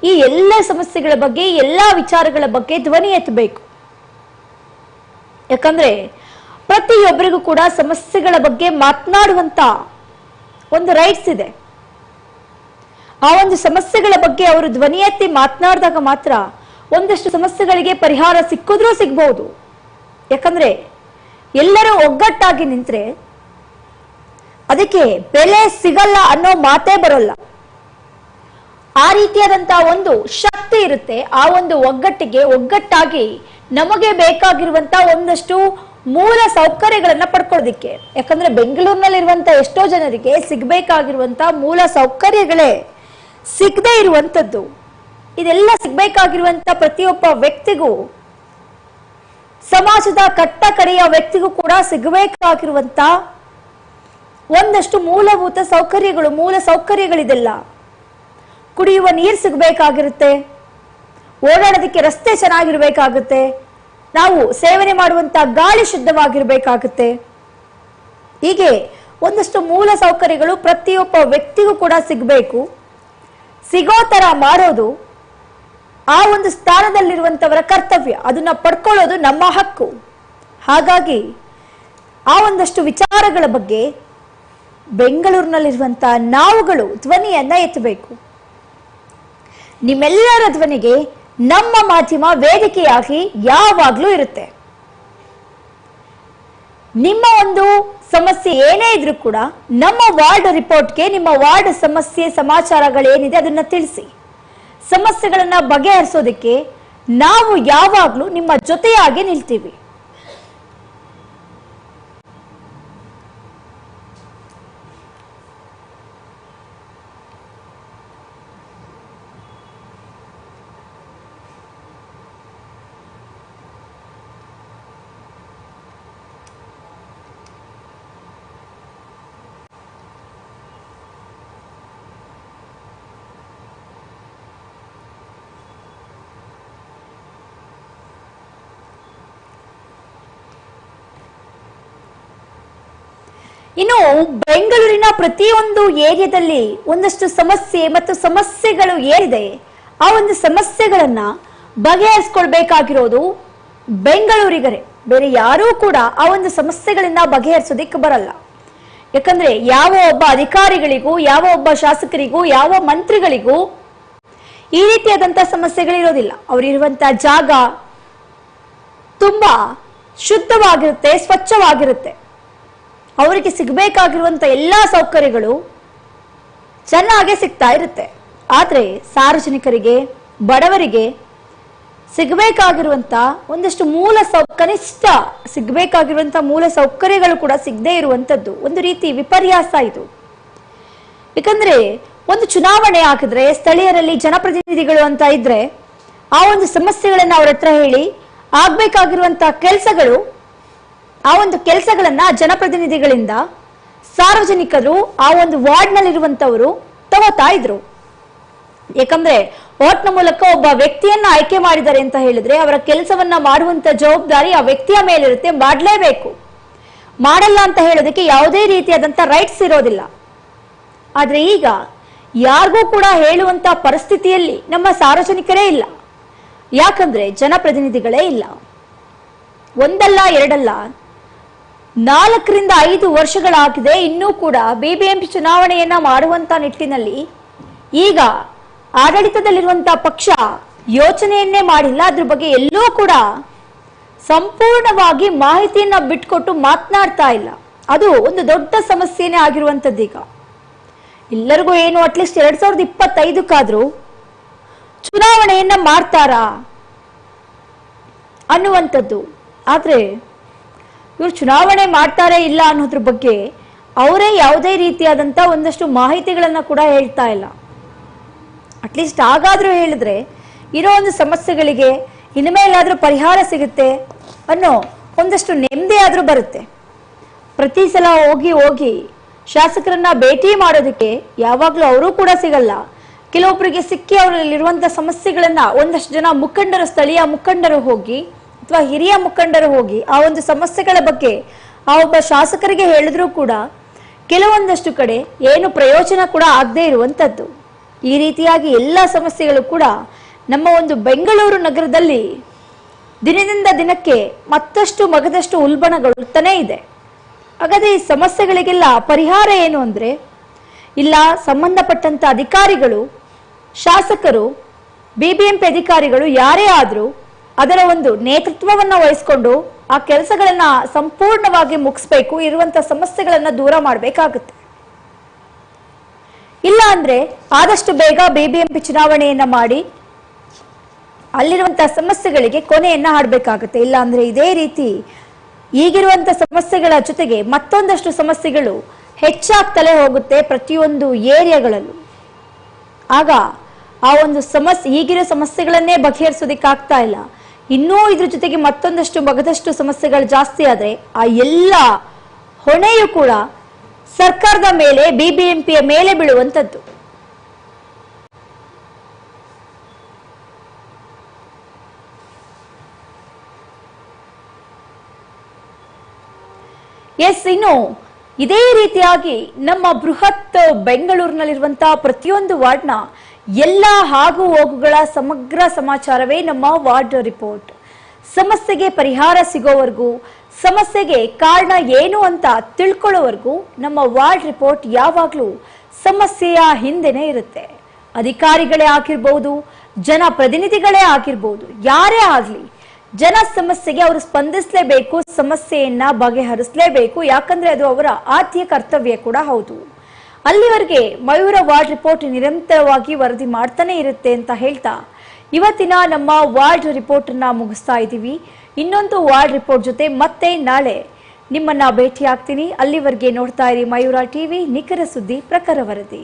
ಈ ಎಲ್ಲ ಸಮಸ್ಯೆಗಳ ಬಗ್ಗೆ, ಎಲ್ಲ ವಿಚಾರಗಳ ಬಗ್ಗೆ ಧ್ವನಿ ಎತ್ತಬೇಕು. ಯಾಕಂದ್ರೆ ಪ್ರತಿಯೊಬ್ಬರಿಗೂ ಕೂಡ ಸಮಸ್ಯೆಗಳ ಬಗ್ಗೆ ಮಾತನಾಡುವಂತ ಒಂದು ರೈಟ್ಸ್ ಇದೆ. ಆ ಒಂದು ಸಮಸ್ಯೆಗಳ ಬಗ್ಗೆ ಅವರು ಧ್ವನಿ ಎತ್ತಿ ಮಾತನಾಡಿದಾಗ ಮಾತ್ರ ಒಂದಷ್ಟು ಸಮಸ್ಯೆಗಳಿಗೆ ಪರಿಹಾರ ಸಿಕ್ಕಿದ್ರೂ ಸಿಗ್ಬಹುದು ಯಾಕಂದ್ರೆ ಎಲ್ಲರೂ ಒಗ್ಗಟ್ಟಾಗಿ ನಿಂತ್ರೆ ಅದಕ್ಕೆ ಬೆಲೆ ಸಿಗಲ್ಲ ಅನ್ನೋ ಮಾತೇ ಬರೋಲ್ಲ. ಆ ರೀತಿಯಾದಂತಹ ಒಂದು ಶಕ್ತಿ ಇರುತ್ತೆ, ಆ ಒಂದು ಒಗ್ಗಟ್ಟಿಗೆ ಒಗ್ಗಟ್ಟಾಗಿ ನಮಗೆ ಬೇಕಾಗಿರುವಂತ ಒಂದಷ್ಟು ಮೂಲ ಸೌಕರ್ಯಗಳನ್ನ ಪಡ್ಕೊಳ್ಳೋದಿಕ್ಕೆ. ಯಾಕಂದ್ರೆ ಬೆಂಗಳೂರಿನಲ್ಲಿರುವಂತ ಎಷ್ಟೋ ಜನರಿಗೆ ಸಿಗ್ಬೇಕಾಗಿರುವಂತ ಮೂಲ ಸೌಕರ್ಯಗಳೇ ಸಿಗದೇ ಇರುವಂತದ್ದು. ಇದೆಲ್ಲ ಸಿಗ್ಬೇಕಾಗಿರುವಂತ ಪ್ರತಿಯೊಬ್ಬ ವ್ಯಕ್ತಿಗೂ, ಸಮಾಜದ ಕಟ್ಟ ಕಡೆಯ ವ್ಯಕ್ತಿಗೂ ಕೂಡ ಸಿಗಬೇಕಾಗಿರುವಂತ ಒಂದಷ್ಟು ಮೂಲಭೂತ ಸೌಕರ್ಯಗಳು, ಮೂಲ ಸೌಕರ್ಯಗಳಿದೆಲ್ಲ. ಕುಡಿಯುವ ನೀರು ಸಿಗಬೇಕಾಗಿರುತ್ತೆ. ಓಡಾಡೋದಕ್ಕೆ ರಸ್ತೆ ಚೆನ್ನಾಗಿರ್ಬೇಕಾಗುತ್ತೆ. ನಾವು ಸೇವನೆ ಮಾಡುವಂತ ಗಾಳಿ ಶುದ್ಧವಾಗಿರಬೇಕಾಗುತ್ತೆ. ಹೀಗೆ ಒಂದಷ್ಟು ಮೂಲ ಸೌಕರ್ಯಗಳು ಪ್ರತಿಯೊಬ್ಬ ವ್ಯಕ್ತಿಗೂ ಕೂಡ ಸಿಗಬೇಕು. ಸಿಗೋ ತರ ಮಾಡೋದು ಆ ಒಂದು ಸ್ಥಾನದಲ್ಲಿರುವಂತವರ ಕರ್ತವ್ಯ. ಅದನ್ನ ಪಡ್ಕೊಳ್ಳೋದು ನಮ್ಮ ಹಕ್ಕು. ಹಾಗಾಗಿ ಆ ಒಂದಷ್ಟು ವಿಚಾರಗಳ ಬಗ್ಗೆ ಬೆಂಗಳೂರಿನಲ್ಲಿರುವಂತ ನಾವುಗಳು ಧ್ವನಿಯನ್ನ ಎತ್ತಬೇಕು. ನಿಮ್ಮೆಲ್ಲರ ಧ್ವನಿಗೆ ನಮ್ಮ ಮಾಧ್ಯಮ ವೇದಿಕೆಯಾಗಿ ಯಾವಾಗಲೂ ಇರುತ್ತೆ. ನಿಮ್ಮ ಒಂದು ಸಮಸ್ಯೆ ಏನೇ ಇದ್ರೂ ಕೂಡ ನಮ್ಮ ವಾರ್ಡ್ ರಿಪೋರ್ಟ್ಗೆ ನಿಮ್ಮ ವಾರ್ಡ್ ಸಮಸ್ಯೆ ಸಮಾಚಾರಗಳೇನಿದೆ ಅದನ್ನ ತಿಳಿಸಿ. ಸಮಸ್ಯೆಗಳನ್ನ ಬಗೆಹರಿಸೋದಕ್ಕೆ ನಾವು ಯಾವಾಗಲೂ ನಿಮ್ಮ ಜೊತೆಯಾಗಿ ನಿಲ್ತೀವಿ. ಇನ್ನು ಬೆಂಗಳೂರಿನ ಪ್ರತಿಯೊಂದು ಏರಿಯಾದಲ್ಲಿ ಒಂದಷ್ಟು ಸಮಸ್ಯೆ ಮತ್ತು ಸಮಸ್ಯೆಗಳು ಏನಿದೆ ಆ ಒಂದು ಸಮಸ್ಯೆಗಳನ್ನ ಬಗೆಹರಿಸ್ಕೊಳ್ಬೇಕಾಗಿರೋದು ಬೆಂಗಳೂರಿಗರೇ. ಬೇರೆ ಯಾರೂ ಕೂಡ ಆ ಒಂದು ಸಮಸ್ಯೆಗಳನ್ನ ಬಗೆಹರಿಸೋದಿಕ್ಕೆ ಬರಲ್ಲ. ಯಾಕಂದ್ರೆ ಯಾವ ಒಬ್ಬ ಅಧಿಕಾರಿಗಳಿಗೂ, ಯಾವ ಒಬ್ಬ ಶಾಸಕರಿಗೂ, ಯಾವ ಮಂತ್ರಿಗಳಿಗೂ ಈ ರೀತಿಯಾದಂತ ಸಮಸ್ಯೆಗಳಿರೋದಿಲ್ಲ. ಅವರಿರುವಂತ ಜಾಗ ತುಂಬಾ ಶುದ್ಧವಾಗಿರುತ್ತೆ, ಸ್ವಚ್ಛವಾಗಿರುತ್ತೆ. ಅವರಿಗೆ ಸಿಗಬೇಕಾಗಿರುವಂಥ ಎಲ್ಲ ಸೌಕರ್ಯಗಳು ಚೆನ್ನಾಗೆ ಸಿಗ್ತಾ ಇರುತ್ತೆ. ಆದರೆ ಸಾರ್ವಜನಿಕರಿಗೆ, ಬಡವರಿಗೆ ಸಿಗಬೇಕಾಗಿರುವಂಥ ಒಂದಷ್ಟು ಮೂಲ ಸೌ ಕನಿಷ್ಠ ಸಿಗಬೇಕಾಗಿರುವಂಥ ಮೂಲ ಸೌಕರ್ಯಗಳು ಕೂಡ ಸಿಗದೇ ಇರುವಂಥದ್ದು ಒಂದು ರೀತಿ ವಿಪರ್ಯಾಸ ಇದು. ಯಾಕಂದರೆ ಒಂದು ಚುನಾವಣೆ ಹಾಕಿದ್ರೆ ಸ್ಥಳೀಯರಲ್ಲಿ ಜನಪ್ರತಿನಿಧಿಗಳು ಅಂತ ಇದ್ರೆ, ಆ ಒಂದು ಸಮಸ್ಯೆಗಳನ್ನ ಅವ್ರ ಹತ್ರ ಹೇಳಿ ಆಗಬೇಕಾಗಿರುವಂಥ ಕೆಲಸಗಳು ಆ ಒಂದು ಕೆಲಸಗಳನ್ನ ಜನಪ್ರತಿನಿಧಿಗಳಿಂದ ಸಾರ್ವಜನಿಕರು, ಆ ಒಂದು ವಾರ್ಡ್ ನಲ್ಲಿರುವಂತವರು ತಗೋತಾ ಇದ್ರು. ಯಾಕಂದ್ರೆ ಓಟ್ನ ಮೂಲಕ ಒಬ್ಬ ವ್ಯಕ್ತಿಯನ್ನ ಆಯ್ಕೆ ಮಾಡಿದ್ದಾರೆ ಅಂತ ಹೇಳಿದ್ರೆ ಅವರ ಕೆಲಸವನ್ನ ಮಾಡುವಂತ ಜವಾಬ್ದಾರಿ ಆ ವ್ಯಕ್ತಿಯ ಮೇಲಿರುತ್ತೆ, ಮಾಡಲೇಬೇಕು. ಮಾಡಲ್ಲ ಅಂತ ಹೇಳೋದಕ್ಕೆ ಯಾವುದೇ ರೀತಿಯಾದಂತ ರೈಟ್ಸ್ ಇರೋದಿಲ್ಲ. ಆದ್ರೆ ಈಗ ಯಾರಿಗೂ ಕೂಡ ಹೇಳುವಂತ ಪರಿಸ್ಥಿತಿಯಲ್ಲಿ ನಮ್ಮ ಸಾರ್ವಜನಿಕರೇ ಇಲ್ಲ. ಯಾಕಂದ್ರೆ ಜನಪ್ರತಿನಿಧಿಗಳೇ ಇಲ್ಲ. ಒಂದಲ್ಲ, ಎರಡಲ್ಲ ನಾಲ್ಕರಿಂದ ಐದು ವರ್ಷಗಳಾಗಿದೆ. ಇನ್ನೂ ಕೂಡ ಬಿಬಿಎಂಪಿ ಚುನಾವಣೆಯನ್ನ ಮಾಡುವಂತ ನಿಟ್ಟಿನಲ್ಲಿ ಈಗ ಆಡಳಿತದಲ್ಲಿರುವಂತಹ ಪಕ್ಷ ಯೋಚನೆಯನ್ನೇ ಮಾಡಿಲ್ಲ. ಅದ್ರ ಬಗ್ಗೆ ಎಲ್ಲೂ ಕೂಡ ಸಂಪೂರ್ಣವಾಗಿ ಮಾಹಿತಿಯನ್ನ ಬಿಟ್ಕೊಟ್ಟು ಮಾತನಾಡ್ತಾ ಇಲ್ಲ. ಅದು ಒಂದು ದೊಡ್ಡ ಸಮಸ್ಯೆನೇ ಈಗ. ಎಲ್ಲರಿಗೂ ಏನು ಅಟ್ಲೀಸ್ಟ್ ಎರಡ್ ಸಾವಿರದ ಇಪ್ಪತ್ತೈದಕ್ಕಾದ್ರೂ ಚುನಾವಣೆಯನ್ನ ಮಾಡ್ತಾರಾ ಅನ್ನುವಂಥದ್ದು. ಆದ್ರೆ ಇವರು ಚುನಾವಣೆ ಮಾಡ್ತಾರೆ ಇಲ್ಲ ಅನ್ನೋದ್ರ ಬಗ್ಗೆ ಅವರೇ ಯಾವುದೇ ರೀತಿಯಾದಂಥ ಒಂದಷ್ಟು ಮಾಹಿತಿಗಳನ್ನು ಕೂಡ ಹೇಳ್ತಾ ಇಲ್ಲ. ಅಟ್ಲೀಸ್ಟ್ ಹಾಗಾದ್ರೂ ಹೇಳಿದ್ರೆ ಇರೋ ಒಂದು ಸಮಸ್ಯೆಗಳಿಗೆ ಇನ್ಮೇಲಾದ್ರೂ ಪರಿಹಾರ ಸಿಗುತ್ತೆ ಅನ್ನೋ ಒಂದಷ್ಟು ನೆಮ್ಮದಿ ಆದರೂ ಬರುತ್ತೆ. ಪ್ರತಿ ಸಲ ಹೋಗಿ ಹೋಗಿ ಶಾಸಕರನ್ನ ಭೇಟಿ ಮಾಡೋದಕ್ಕೆ ಯಾವಾಗಲೂ ಅವರು ಕೂಡ ಸಿಗಲ್ಲ. ಕೆಲವೊಬ್ಬರಿಗೆ ಸಿಕ್ಕಿ ಅವರಲ್ಲಿರುವಂಥ ಸಮಸ್ಯೆಗಳನ್ನು ಒಂದಷ್ಟು ಜನ ಮುಖಂಡರು, ಸ್ಥಳೀಯ ಮುಖಂಡರು ಹೋಗಿ ಅಥವಾ ಹಿರಿಯ ಮುಖಂಡರು ಹೋಗಿ ಆ ಒಂದು ಸಮಸ್ಯೆಗಳ ಬಗ್ಗೆ ಆ ಒಬ್ಬ ಶಾಸಕರಿಗೆ ಹೇಳಿದ್ರೂ ಕೂಡ ಕೆಲವೊಂದಷ್ಟು ಕಡೆ ಏನು ಪ್ರಯೋಜನ ಕೂಡ ಆಗದೇ ಇರುವಂತದ್ದು. ಈ ರೀತಿಯಾಗಿ ಎಲ್ಲ ಸಮಸ್ಯೆಗಳು ಕೂಡ ನಮ್ಮ ಒಂದು ಬೆಂಗಳೂರು ನಗರದಲ್ಲಿ ದಿನದಿಂದ ದಿನಕ್ಕೆ ಮತ್ತಷ್ಟು ಮಗದಷ್ಟು ಉಲ್ಬಣಗೊಳ್ಳುತ್ತಾನೇ ಇದೆ. ಹಾಗಾದ್ರೆ ಈ ಸಮಸ್ಯೆಗಳಿಗೆಲ್ಲ ಪರಿಹಾರ ಏನು ಅಂದ್ರೆ ಇಲ್ಲ ಸಂಬಂಧಪಟ್ಟಂತ ಅಧಿಕಾರಿಗಳು, ಶಾಸಕರು, ಬಿಬಿಎಂಪಿ ಅಧಿಕಾರಿಗಳು ಯಾರೇ ಆದರೂ ಅದರ ಒಂದು ನೇತೃತ್ವವನ್ನ ವಹಿಸಿಕೊಂಡು ಆ ಕೆಲಸಗಳನ್ನ ಸಂಪೂರ್ಣವಾಗಿ ಮುಗಿಸ್ಬೇಕು, ಇರುವಂತ ಸಮಸ್ಯೆಗಳನ್ನ ದೂರ ಮಾಡಬೇಕಾಗುತ್ತೆ. ಇಲ್ಲ ಅಂದ್ರೆ ಆದಷ್ಟು ಬೇಗ ಬಿಬಿಎಂಪಿ ಚುನಾವಣೆಯನ್ನ ಮಾಡಿ ಅಲ್ಲಿರುವಂತಹ ಸಮಸ್ಯೆಗಳಿಗೆ ಕೊನೆಯನ್ನ ಹಾಡಬೇಕಾಗುತ್ತೆ. ಇಲ್ಲ ಅಂದ್ರೆ ಇದೇ ರೀತಿ ಈಗಿರುವಂತ ಸಮಸ್ಯೆಗಳ ಜೊತೆಗೆ ಮತ್ತೊಂದಷ್ಟು ಸಮಸ್ಯೆಗಳು ಹೆಚ್ಚಾಗ್ತಲೇ ಹೋಗುತ್ತೆ ಪ್ರತಿಯೊಂದು ಏರಿಯಾಗಳಲ್ಲೂ. ಆಗ ಆ ಒಂದು ಸಮಸ್ಯೆ ಈಗಿರೋ ಸಮಸ್ಯೆಗಳನ್ನೇ ಬಗೆಹರಿಸೋದಿಕ್ಕಾಗ್ತಾ ಇಲ್ಲ. ಇನ್ನೂ ಇದ್ರ ಜೊತೆಗೆ ಮತ್ತೊಂದಷ್ಟು ಮಗದಷ್ಟು ಸಮಸ್ಯೆಗಳು ಜಾಸ್ತಿ ಆದ್ರೆ ಆ ಎಲ್ಲ ಹೊಣೆಯು ಕೂಡ ಸರ್ಕಾರದ ಮೇಲೆ ಬಿಬಿಎಂಪಿಯ ಮೇಲೆ ಬೀಳುವಂಥದ್ದು. ಎಸ್, ಇನ್ನು ಇದೇ ರೀತಿಯಾಗಿ ನಮ್ಮ ಬೃಹತ್ ಬೆಂಗಳೂರಿನಲ್ಲಿರುವಂತಹ ಪ್ರತಿಯೊಂದು ವಾರ್ಡ್ನ ಎಲ್ಲ ಹಾಗೂ ಹೋಗುಗಳ ಸಮಗ್ರ ಸಮಾಚಾರವೇ ನಮ್ಮ ವಾರ್ಡ್ ರಿಪೋರ್ಟ್. ಸಮಸ್ಯೆಗೆ ಪರಿಹಾರ ಸಿಗೋವರೆಗೂ, ಸಮಸ್ಯೆಗೆ ಕಾರಣ ಏನು ಅಂತ ತಿಳ್ಕೊಳ್ಳೋವರೆಗೂ ನಮ್ಮ ವಾರ್ಡ್ ರಿಪೋರ್ಟ್ ಯಾವಾಗಲೂ ಸಮಸ್ಯೆಯ ಹಿಂದೆನೇ ಇರುತ್ತೆ. ಅಧಿಕಾರಿಗಳೇ ಆಗಿರ್ಬೋದು, ಜನಪ್ರತಿನಿಧಿಗಳೇ ಆಗಿರ್ಬೋದು, ಯಾರೇ ಆಗಲಿ ಜನ ಸಮಸ್ಯೆಗೆ ಅವರು ಸ್ಪಂದಿಸಲೇಬೇಕು, ಸಮಸ್ಯೆಯನ್ನ ಬಗೆಹರಿಸಲೇಬೇಕು, ಯಾಕಂದ್ರೆ ಅದು ಅವರ ಆದ್ಯ ಕರ್ತವ್ಯ ಕೂಡ ಹೌದು. ಅಲ್ಲಿವರೆಗೆ ಮಯೂರ ವಾರ್ಡ್ ರಿಪೋರ್ಟ್ ನಿರಂತರವಾಗಿ ವರದಿ ಮಾಡ್ತಾನೆ ಇರುತ್ತೆ ಅಂತ ಹೇಳ್ತಾ ಇವತ್ತಿನ ನಮ್ಮ ವಾರ್ಡ್ ರಿಪೋರ್ಟ್ ಅನ್ನ ಮುಗಿಸ್ತಾ ಇದ್ದೀವಿ. ಇನ್ನೊಂದು ವಾರ್ಡ್ ರಿಪೋರ್ಟ್ ಜೊತೆ ಮತ್ತೆ ನಾಳೆ ನಿಮ್ಮನ್ನ ಭೇಟಿ ಆಗ್ತೀನಿ ಅಲ್ಲಿವರೆಗೆ ನೋಡ್ತಾ ಇರಿ ಮಯೂರ ಟಿವಿ, ನಿಖರ ಸುದ್ದಿ, ಪ್ರಖರ ವರದಿ.